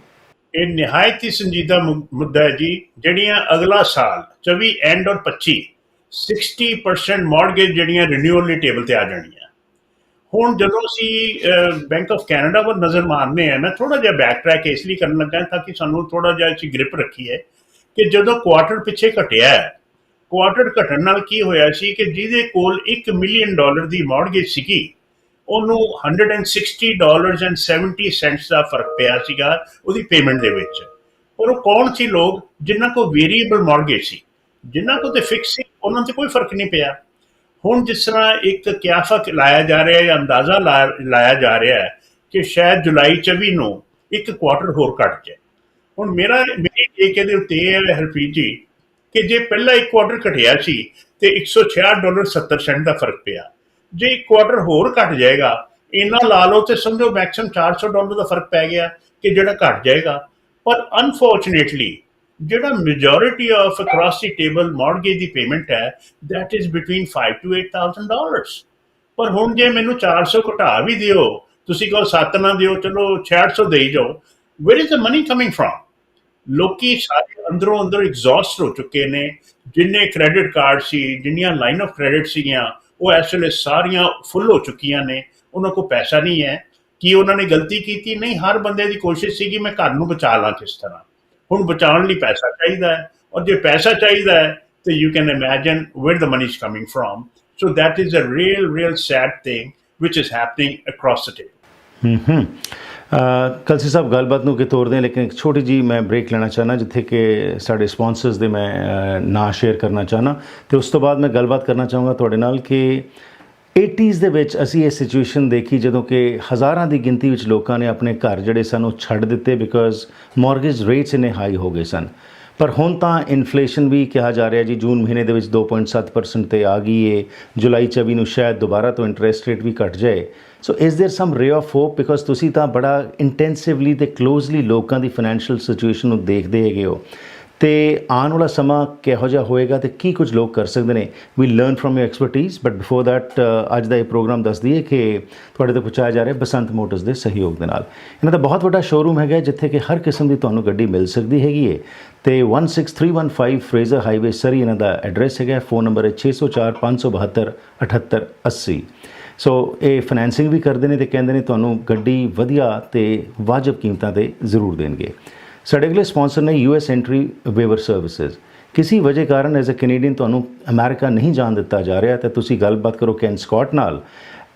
ਇਹ ਨਿਹਾਇਤ ਹੀ ਸੰਜੀਦਾ ਮੁੱਦਾ ਹੈ ਜੀ, ਜਿਹੜੀਆਂ ਅਗਲਾ ਸਾਲ 24 ਐਂਡ ਔਰ 25 60% ਮਾਰਗੇਜ ਜਿਹੜੀਆਂ ਰਿਨਿਊਅਲ ਲਈ ਟੇਬਲ ਤੇ ਆ ਜਾਣੀਆਂ। ਹੁਣ ਜਦੋਂ ਅਸੀਂ ਬੈਂਕ ਆਫ ਕੈਨੇਡਾ ਵੱਲ ਨਜ਼ਰ ਮਾਰਨੇ ਆ, ਮੈਂ ਥੋੜਾ ਜਿਹਾ ਬੈਕ ਟਰੈਕ ਇਸ ਲਈ ਕਰਨ ਲੱਗਾ ਤਾਂ ਕਿ ਸਾਨੂੰ ਥੋੜਾ ਜਿਹਾ ਅਸੀਂ ਗ੍ਰਿਪ ਰੱਖੀਏ ਕਿ ਜਦੋਂ ਕੁਆਟਰ ਪਿੱਛੇ ਘਟਿਆ ਕੁਆਟਰ ਘਟਣ ਨਾਲ ਕੀ ਹੋਇਆ ਸੀ ਕਿ ਜਿਹਦੇ ਕੋਲ 1 ਮਿਲੀਅਨ ਡਾਲਰ ਦੀ ਮਾਰਗੇਜ ਸੀਗੀ ਉਹਨੂੰ 160 ਡਾਲਰਸ ਐਂਡ 70 ਸੈਂਟਸ ਦਾ ਫ਼ਰਕ ਪਿਆ ਸੀਗਾ ਉਹਦੀ ਪੇਮੈਂਟ ਦੇ ਵਿੱਚ। ਪਰ ਉਹ ਕੌਣ ਸੀ ਲੋਕ? ਜਿਨ੍ਹਾਂ ਕੋ ਵੇਰੀਏਬਲ ਮਾਰਗੇਜ ਸੀ। ਜਿਨ੍ਹਾਂ ਕੋ ਤੇ ਫਿਕਸ ਸੀ, ਉਹਨਾਂ ਤੇ ਕੋਈ ਫ਼ਰਕ ਨਹੀਂ ਪਿਆ। ਹੁਣ ਜਿਸ ਤਰ੍ਹਾਂ ਇੱਕ ਕਿਆਫਾ ਲਾਇਆ ਜਾ ਰਿਹਾ ਹੈ ਜਾਂ ਅੰਦਾਜ਼ਾ ਲਾ- ਲਾਇਆ ਜਾ ਰਿਹਾ ਹੈ ਕਿ ਸ਼ਾਇਦ ਜੁਲਾਈ 24 ਨੂੰ ਇੱਕ ਕੁਆਟਰ ਹੋਰ ਘਟ ਜਾਏ। ਹੁਣ ਮੇਰਾ, ਮੇਰੀ ਟੇਕ ਇਹਦੇ ਉੱਤੇ ਇਹ ਹੈ ਹਰਪ੍ਰੀਤ ਜੀ ਕਿ ਜੇ ਪਹਿਲਾ ਇੱਕ ਕੁਆਟਰ ਘਟਿਆ ਸੀ ਤੇ 166 ਡਾਲਰ 70 ਸੈਂਟ ਦਾ ਫ਼ਰਕ ਪਿਆ। ਜੇ ਇੱਕ ਕੁਆਟਰ ਹੋਰ ਘਟ ਜਾਏਗਾ ਇੰਨਾ ਲਾ ਲਓ ਤੇ ਸਮਝੋ ਮੈਕਸਿਮਮ 400 ਡਾਲਰ ਦਾ ਫ਼ਰਕ ਪੈ ਗਿਆ ਕਿ ਜਿਹੜਾ ਘਟ ਜਾਏਗਾ। ਪਰ ਅਨਫੋਰਚੂਨੇਟਲੀ ਜਿਹੜਾ majority of across the table mortgage the payment ਹੈ, that is between 5 to 8000 dollars ਪਰ ਹੁਣ ਜੇ ਮੈਨੂੰ 400 ਘਟਾ ਵੀ ਦਿਓ, ਤੁਸੀਂ ਕਹੋ 7 ਨਾ ਦਿਓ, ਚਲੋ 6600 ਦੇਈ ਜਾਓ। Where is the money coming from? ਲੋਕੀ ਸਾਰੇ ਅੰਦਰੋਂ ਅੰਦਰ ਐਗਜ਼ੌਸਟ ਹੋ ਚੁੱਕੇ ਨੇ। ਜਿੰਨੇ ਕ੍ਰੈਡਿਟ ਕਾਰਡ ਸੀ, ਜਿੰਨੀਆਂ ਲਾਈਨ ਆਫ ਕ੍ਰੈਡਿਟ ਸੀਗੀਆਂ ਉਹ ਇਸ ਵੇਲੇ ਸਾਰੀਆਂ ਫੁੱਲ ਹੋ ਚੁੱਕੀਆਂ ਨੇ, ਉਹਨਾਂ ਕੋਲ ਪੈਸਾ ਨਹੀਂ ਹੈ। ਕਿ ਉਹਨਾਂ ਨੇ ਗਲਤੀ ਕੀਤੀ? ਨਹੀਂ, ਹਰ ਬੰਦੇ ਦੀ ਕੋਸ਼ਿਸ਼ ਸੀ ਕਿ ਮੈਂ ਘਰ ਨੂੰ ਬਚਾ ਲਾਂ ਕਿਸ ਤਰ੍ਹਾਂ। ਹੁਣ ਬਚਾਉਣ ਲਈ ਪੈਸਾ ਚਾਹੀਦਾ ਹੈ। ਔਰ ਜੇ ਪੈਸਾ ਚਾਹੀਦਾ ਹੈ, ਤੇ you can imagine where the money is coming from so that is a real real sad thing which is happening across the table. ਹੂੰ ਹੂੰ। ਕਲਸੀ ਸਾਹਿਬ ਗੱਲਬਾਤ ਨੂੰ ਕਿ ਤੋਰਦੇ ਹਾਂ, ਲੇਕਿਨ ਇੱਕ ਛੋਟੀ ਜੀ ਮੈਂ ਬ੍ਰੇਕ ਲੈਣਾ ਚਾਹਨਾ ਜਿੱਥੇ ਕਿ ਸਾਡੇ ਸਪਾਂਸਰਸ ਦੇ ਮੈਂ ਨਾਂ ਸ਼ੇਅਰ ਕਰਨਾ ਚਾਹਨਾ ਤੇ ਉਸ ਤੋਂ ਬਾਅਦ ਮੈਂ ਗੱਲਬਾਤ ਕਰਨਾ ਚਾਹੂੰਗਾ ਤੁਹਾਡੇ ਨਾਲ ਕਿ 80s ਦੇ ਵਿੱਚ ਅਸੀਂ ਇਹ ਸਿਚੁਏਸ਼ਨ ਦੇਖੀ ਜਦੋਂ ਕਿ ਹਜ਼ਾਰਾਂ ਦੀ ਗਿਣਤੀ ਵਿੱਚ ਲੋਕਾਂ ਨੇ ਆਪਣੇ ਘਰ ਜਿਹੜੇ ਸਨ, ਉਹ ਛੱਡ ਦਿੱਤੇ ਬਿਕਾਜ਼ ਮਾਰਗੇਜ ਰੇਟਸ ਇੰਨੇ ਹਾਈ ਹੋ ਗਏ ਸਨ। ਪਰ ਹੁਣ ਤਾਂ ਇਨਫਲੇਸ਼ਨ ਵੀ ਕਿਹਾ ਜਾ ਰਿਹਾ ਜੀ, ਜੂਨ ਮਹੀਨੇ ਦੇ ਵਿੱਚ 2.7% ਤੇ ਆ ਗਈ ਏ, ਜੁਲਾਈ 24 ਨੂੰ ਸ਼ਾਇਦ ਦੁਬਾਰਾ ਤੋਂ ਇੰਟਰਸਟ ਰੇਟ ਵੀ ਘਟ ਜਾਏ। ਸੋ ਇਜ਼ देयर ਸਮ ਰੇ ਆਫ ਹੋਪ ਬਿਕਾਜ਼ ਤੁਸੀਂ ਤਾਂ ਬੜਾ ਇੰਟੈਂਸਿਵਲੀ ਤੇ ਕਲੋਜ਼ਲੀ ਲੋਕਾਂ ਦੀ ਫਾਈਨੈਂਸ਼ੀਅਲ ਸਿਚੁਏਸ਼ਨ ਨੂੰ ਦੇਖਦੇ ਹੈਗੇ ਹੋ ਤੇ ਆਉਣ ਵਾਲਾ ਸਮਾਂ ਕਿਹੋ ਜਿਹਾ ਹੋਏਗਾ ਤੇ ਕੀ ਕੁਝ ਲੋਕ ਕਰ ਸਕਦੇ ਨੇ we learn from your expertise but before that ਅੱਜ ਦਾ ਇਹ ਪ੍ਰੋਗਰਾਮ ਦੱਸਦੀ ਹੈ ਕਿ ਤੁਹਾਡੇ ਤੱਕ ਪਹੁੰਚਾਇਆ ਜਾ ਰਿਹਾ ਬਸੰਤ ਮੋਟਰਸ ਦੇ ਸਹਿਯੋਗ ਦੇ ਨਾਲ ਇਹਨਾਂ ਦਾ ਬਹੁਤ ਵੱਡਾ ਸ਼ੋਰੂਮ ਹੈਗਾ ਜਿੱਥੇ ਕਿ ਹਰ ਕਿਸਮ ਦੀ ਤੁਹਾਨੂੰ ਗੱਡੀ ਮਿਲ ਸਕਦੀ ਹੈਗੀ ਹੈ ਤੇ 16315 ਫਰੇਜ਼ਰ ਹਾਈਵੇ ਸਰੀ ਇਹਨਾਂ ਦਾ ਐਡਰੈਸ ਹੈਗਾ ਫੋਨ ਨੰਬਰ ਹੈ 604 572 7880 ਸੋ ਇਹ ਫਾਈਨੈਂਸਿੰਗ ਵੀ ਕਰਦੇ ਨੇ ਤੇ ਕਹਿੰਦੇ ਨੇ ਤੁਹਾਨੂੰ ਗੱਡੀ ਵਧੀਆ ਤੇ ਵਾਜਬ ਕੀਮਤਾਂ ਤੇ ਜ਼ਰੂਰ ਦੇਣਗੇ। ਸਾਡੇ ਅਗਲੇ ਸਪਾਂਸਰ ਨੇ ਯੂਐਸ ਐਂਟਰੀ ਵੇਵਰ ਸਰਵਿਸਿਜ਼ ਕਿਸੇ ਵਜ੍ਹਾ ਕਾਰਨ ਐਜ਼ ਅ ਕੈਨੇਡੀਅਨ ਤੁਹਾਨੂੰ ਅਮਰੀਕਾ ਨਹੀਂ ਜਾਣ ਦਿੱਤਾ ਜਾ ਰਿਹਾ ਤਾਂ ਤੁਸੀਂ ਗੱਲਬਾਤ ਕਰੋ ਕੈਨ ਸਕਾਟ ਨਾਲ।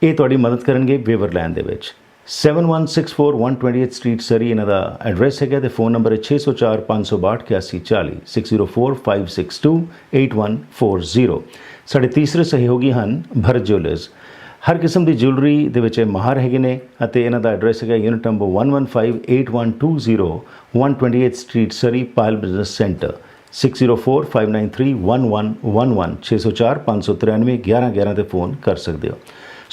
ਇਹ ਤੁਹਾਡੀ ਮਦਦ ਕਰਨਗੇ ਵੇਵਰ ਲੈਣ ਦੇ ਵਿੱਚ। 7164 ਸਟਰੀਟ ਸਰੀ ਇਹਨਾਂ ਦਾ ਐਡਰੈਸ ਹੈਗਾ ਤੇ ਫੋਨ ਨੰਬਰ ਹੈ 604 562 8140 604 562 8140 ਸਾਡੇ ਤੀਸਰੇ ਸਹਿਯੋਗੀ ਹਨ ਭਰਤ ਜੁਐਲਰਸ ਹਰ ਕਿਸਮ ਦੀ ਜੁਐਲਰੀ ਦੇ ਵਿੱਚ ਇਹ ਮਾਹਰ ਹੈਗੇ ਨੇ ਅਤੇ ਇਹਨਾਂ ਦਾ ਐਡਰੈਸ ਹੈਗਾ unit number 1158120 128 street Surrey Payal business centre 6045931111 604 593 1111 ਤੇ ਫੋਨ ਕਰ ਸਕਦੇ ਹੋ।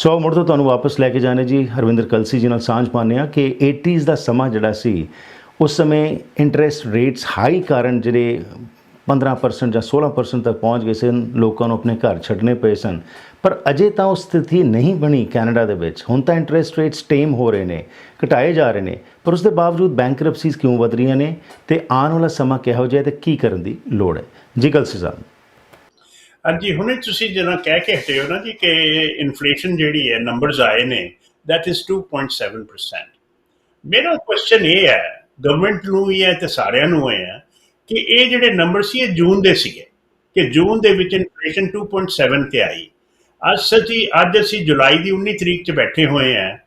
ਸੋ ਮੁੜ ਤੋਂ ਤੁਹਾਨੂੰ ਵਾਪਸ ਲੈ ਕੇ ਜਾਣੇ ਜੀ, ਹਰਵਿੰਦਰ ਕਲਸੀ ਜੀ ਨਾਲ ਸਾਂਝ ਪਾਉਂਦੇ ਹਾਂ ਕਿ 80s ਦਾ ਸਮਾਂ ਜਿਹੜਾ ਸੀ, ਉਸ ਸਮੇਂ ਇੰਟਰਸਟ ਰੇਟਸ ਹਾਈ ਕਾਰਨ ਜਿਹੜੇ 15% ਜਾਂ 16% ਤੱਕ ਪਹੁੰਚ ਗਏ ਸਨ, ਲੋਕਾਂ ਨੂੰ ਆਪਣੇ ਘਰ ਛੱਡਣੇ ਪਏ ਸਨ। ਪਰ ਅਜੇ ਤਾਂ ਉਹ ਸਥਿਤੀ ਨਹੀਂ ਬਣੀ ਕੈਨੇਡਾ ਦੇ ਵਿੱਚ। ਹੁਣ ਤਾਂ ਇੰਟਰਸਟ ਰੇਟਸ ਟੇਮ ਹੋ ਰਹੇ ਨੇ, ਘਟਾਏ ਜਾ ਰਹੇ ਨੇ। ਪਰ ਉਸ ਦੇ ਬਾਵਜੂਦ ਬੈਂਕਰਪਸੀਜ਼ ਕਿਉਂ ਵਧ ਰਹੀਆਂ ਨੇ ਤੇ ਆਉਣ ਵਾਲਾ ਸਮਾਂ ਕਿਹੋ ਜਿਹਾ ਹੈ ਤੇ ਕੀ ਕਰਨ ਦੀ ਲੋੜ ਹੈ? ਜੀ ਕਲਸੀ ਸਾਹਿਬ ਹਾਂਜੀ, ਹੁਣੇ ਤੁਸੀਂ ਜਿਹੜਾ ਕਹਿ ਕੇ ਹਟੇ ਹੋ ਨਾ ਜੀ ਕਿ ਇਨਫਲੇਸ਼ਨ ਜਿਹੜੀ ਹੈ ਨੰਬਰਸ ਆਏ ਨੇ, that is 2.7% ਮੇਰਾ ਕੁਐਸਚਨ ਇਹ ਹੈ ਗਵਰਨਮੈਂਟ ਨੂੰ ਵੀ ਹੈ ਤੇ ਸਾਰਿਆਂ ਨੂੰ ਇਹ ਹੈ ਕਿ ਇਹ ਜਿਹੜੇ ਨੰਬਰ ਸੀ ਇਹ ਜੂਨ ਦੇ ਸੀਗੇ ਕਿ ਜੂਨ ਦੇ ਵਿੱਚ ਇਨਫਲੇਸ਼ਨ 2.7 ਤੇ ਆਈ। ਅੱਜ ਸੱਚੀ ਅੱਜ ਅਸੀਂ ਜੁਲਾਈ ਦੀ 19 ਤਰੀਕ 'ਚ ਬੈਠੇ ਹੋਏ ਆ।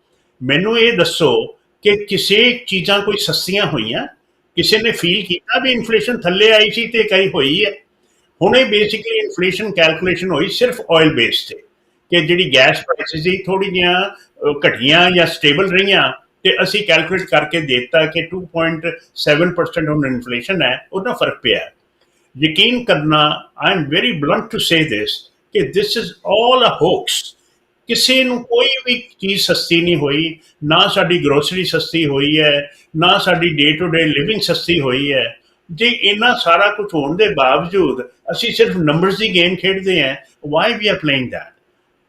ਮੈਨੂੰ ਇਹ ਦੱਸੋ ਕਿ ਕਿਸੇ ਚੀਜ਼ਾਂ ਕੋਈ ਸਸਤੀਆਂ ਹੋਈਆਂ? ਕਿਸੇ ਨੇ ਫੀਲ ਕੀਤਾ ਵੀ ਇਨਫਲੇਸ਼ਨ ਥੱਲੇ ਆਈ ਸੀ ਤੇ ਕਈ ਹੋਈ ਹੈ? ਹੁਣ ਇਹ ਬੇਸਿਕਲੀ ਇਨਫਲੇਸ਼ਨ ਕੈਲਕੂਲੇਸ਼ਨ ਹੋਈ ਸਿਰਫ ਆਇਲ ਬੇਸ ਤੇ ਕਿ ਜਿਹੜੀ ਗੈਸ ਪ੍ਰਾਈਸਿਸ ਸੀ ਥੋੜੀ ਜਿਹੀਆਂ ਅਹ, ਘਟੀਆਂ ਜਾਂ ਸਟੇਬਲ ਰਹੀਆਂ ਤੇ ਅਸੀਂ ਕੈਲਕੂਲੇਟ ਕਰਕੇ ਦਿੱਤਾ ਕਿ 2.7% ਹੁਣ ਇਨਫਲੇਸ਼ਨ ਹੈ, ਉਹਦਾ ਫ਼ਰਕ ਪਿਆ। ਯਕੀਨ ਕਰਨਾ I am very blunt to say this ਕਿ this is all a hoax ਕਿਸੇ ਨੂੰ ਕੋਈ ਵੀ ਚੀਜ਼ ਸਸਤੀ ਨਹੀਂ ਹੋਈ, ਨਾ ਸਾਡੀ ਗਰੋਸਰੀ ਸਸਤੀ ਹੋਈ ਹੈ, ਨਾ ਸਾਡੀ ਡੇ ਟੂ ਡੇ ਲਿਵਿੰਗ ਸਸਤੀ ਹੋਈ ਹੈ। ਜੇ ਇੰਨਾ ਸਾਰਾ ਕੁਝ ਹੋਣ ਦੇ ਬਾਵਜੂਦ ਅਸੀਂ ਸਿਰਫ ਨੰਬਰਸ ਦੀ ਗੇਮ ਖੇਡਦੇ ਹਾਂ why we are playing that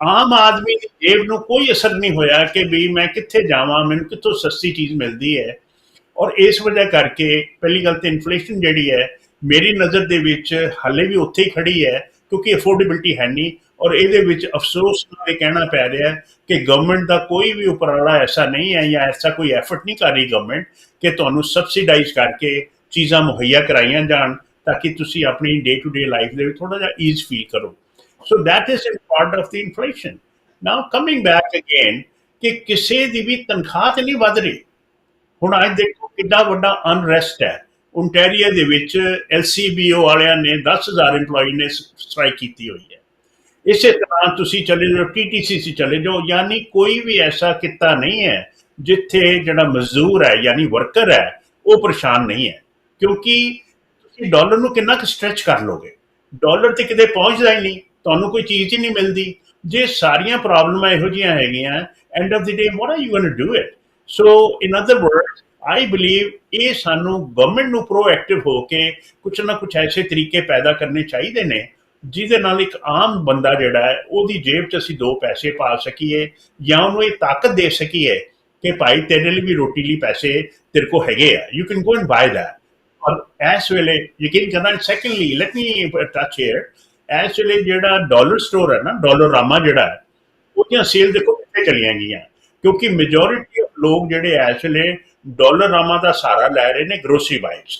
ਆਮ ਆਦਮੀ ਦੀ ਜੇਬ ਨੂੰ ਕੋਈ ਅਸਰ ਨਹੀਂ ਹੋਇਆ ਕਿ ਵੀ ਮੈਂ ਕਿੱਥੇ ਜਾਵਾਂ, ਮੈਨੂੰ ਕਿੱਥੋਂ ਸਸਤੀ ਚੀਜ਼ ਮਿਲਦੀ ਹੈ। ਔਰ ਇਸ ਵਜ੍ਹਾ ਕਰਕੇ ਪਹਿਲੀ ਗੱਲ ਤੇ ਇਨਫਲੇਸ਼ਨ ਜਿਹੜੀ ਹੈ, ਮੇਰੀ ਨਜ਼ਰ ਦੇ ਵਿੱਚ ਹਾਲੇ ਵੀ ਉੱਥੇ ਹੀ ਖੜੀ ਹੈ ਕਿਉਂਕਿ ਅਫੋਰਡੇਬਿਲਟੀ ਹੈ ਨਹੀਂ। ਔਰ ਇਹਦੇ ਵਿੱਚ ਅਫਸੋਸ ਨਾਲ ਇਹ ਕਹਿਣਾ ਪੈ ਰਿਹਾ ਕਿ ਗਵਰਨਮੈਂਟ ਦਾ ਕੋਈ ਵੀ ਉਪਰਾਲਾ ਐਸਾ ਨਹੀਂ ਹੈ ਜਾਂ ਐਸਾ ਕੋਈ ਐਫਰਟ ਨਹੀਂ ਕਰ ਰਹੀ ਗਵਰਨਮੈਂਟ ਕਿ ਤੁਹਾਨੂੰ ਸਬਸਿਡਾਈਜ਼ ਕਰਕੇ ਚੀਜ਼ਾਂ ਮੁਹੱਈਆ ਕਰਾਈਆਂ ਜਾਣ, ਤਾਂ ਕਿ ਤੁਸੀਂ ਆਪਣੀ ਡੇ ਟੂ ਡੇ ਲਾਈਫ ਦੇ ਵਿੱਚ ਥੋੜਾ ਜਿਹਾ ਈਜ਼ ਫੀਲ ਕਰੋ। ਸੋ that is in part of the inflation. Now coming back again, ਕਿ ਕਿਸੇ ਦੀ ਵੀ ਤਨਖਾਹ ਤੇ ਨਹੀਂ ਵਧ ਰਹੀ ਹੁਣ ਅੱਜ ਦੇਖੋ ਕਿੰਨਾ ਵੱਡਾ ਅਨਰੈਸਟ ਹੈ ਓਨਟਾਰੀਓ ਦੇ ਵਿੱਚ ਐਲਸੀਬੀਓ ਵਾਲਿਆਂ ਨੇ 10000 EMPLOYE ਨੇ ਸਟ੍ਰਾਈਕ ਕੀਤੀ ਹੋਈ ਹੈ ਇਸੇ ਤਰ੍ਹਾਂ ਤੁਸੀਂ ਚਲੇ ਜਾਓ ਟੀਟੀਸੀਸੀ ਚਲੇ ਜਾਓ ਯਾਨੀ ਕੋਈ ਵੀ ਐਸਾ ਕਿੱਤਾ ਨਹੀਂ ਹੈ ਜਿੱਥੇ ਜਿਹੜਾ ਮਜ਼ਦੂਰ ਹੈ ਯਾਨੀ ਵਰਕਰ ਹੈ ਉਹ ਪਰੇਸ਼ਾਨ ਨਹੀਂ ਹੈ ਕਿਉਂਕਿ ਤੁਸੀਂ ਡਾਲਰ ਨੂੰ ਕਿੰਨਾ ਕੁ ਸਟ੍ਰੈਚ ਕਰ ਲੋਗੇ ਡਾਲਰ ਤੇ ਕਿਤੇ ਪਹੁੰਚਦਾ ਹੀ ਨਹੀਂ ਤੁਹਾਨੂੰ ਕੋਈ ਚੀਜ਼ ਹੀ ਨਹੀਂ ਮਿਲਦੀ। ਜੇ ਸਾਰੀਆਂ ਪ੍ਰੋਬਲਮਾਂ ਇਹੋ ਜਿਹੀਆਂ ਹੈਗੀਆਂ end of the day what are you going to do it so in other words I believe ਇਹ ਸਾਨੂੰ ਗਵਰਨਮੈਂਟ ਨੂੰ ਪ੍ਰੋਐਕਟਿਵ ਹੋ ਕੇ ਕੁਝ ਨਾ ਕੁਝ ਐਸੇ ਤਰੀਕੇ ਪੈਦਾ ਕਰਨੇ ਚਾਹੀਦੇ ਨੇ, ਜਿਹਦੇ ਨਾਲ ਇੱਕ ਆਮ ਬੰਦਾ ਜਿਹੜਾ ਹੈ, ਉਹਦੀ ਜੇਬ 'ਚ ਅਸੀਂ ਦੋ ਪੈਸੇ ਪਾ ਸਕੀਏ ਜਾਂ ਉਹਨੂੰ ਇਹ ਤਾਕਤ ਦੇ ਸਕੀਏ ਕਿ ਭਾਈ ਤੇਰੇ ਲਈ ਵੀ ਰੋਟੀ ਲਈ ਪੈਸੇ ਤੇਰੇ ਕੋ ਹੈਗੇ ਆ। You can go and buy that or ਇਸ ਵੇਲੇ ਯਕੀਨ ਕਰਨਾ secondly let me touch here ਇਸ ਵੇਲੇ ਜਿਹੜਾ ਡਾਲਰ ਸਟੋਰ ਹੈ ਨਾ ਡਾਲਰ ਰਾਮਾ ਜਿਹੜਾ ਹੈ ਉਹਦੀਆਂ ਸੇਲ ਦੇਖੋ ਕਿੱਥੇ ਚਲੀਆਂ ਗਈਆਂ ਕਿਉਂਕਿ ਮੈਜੋਰਿਟੀ ਆਫ ਲੋਕ ਜਿਹੜੇ ਇਸ ਵੇਲੇ ਡਾਲਰ ਰਾਮਾ ਦਾ ਸਹਾਰਾ ਲੈ ਰਹੇ ਨੇ ਗਰੋਸਰੀ ਬਾਈਜ਼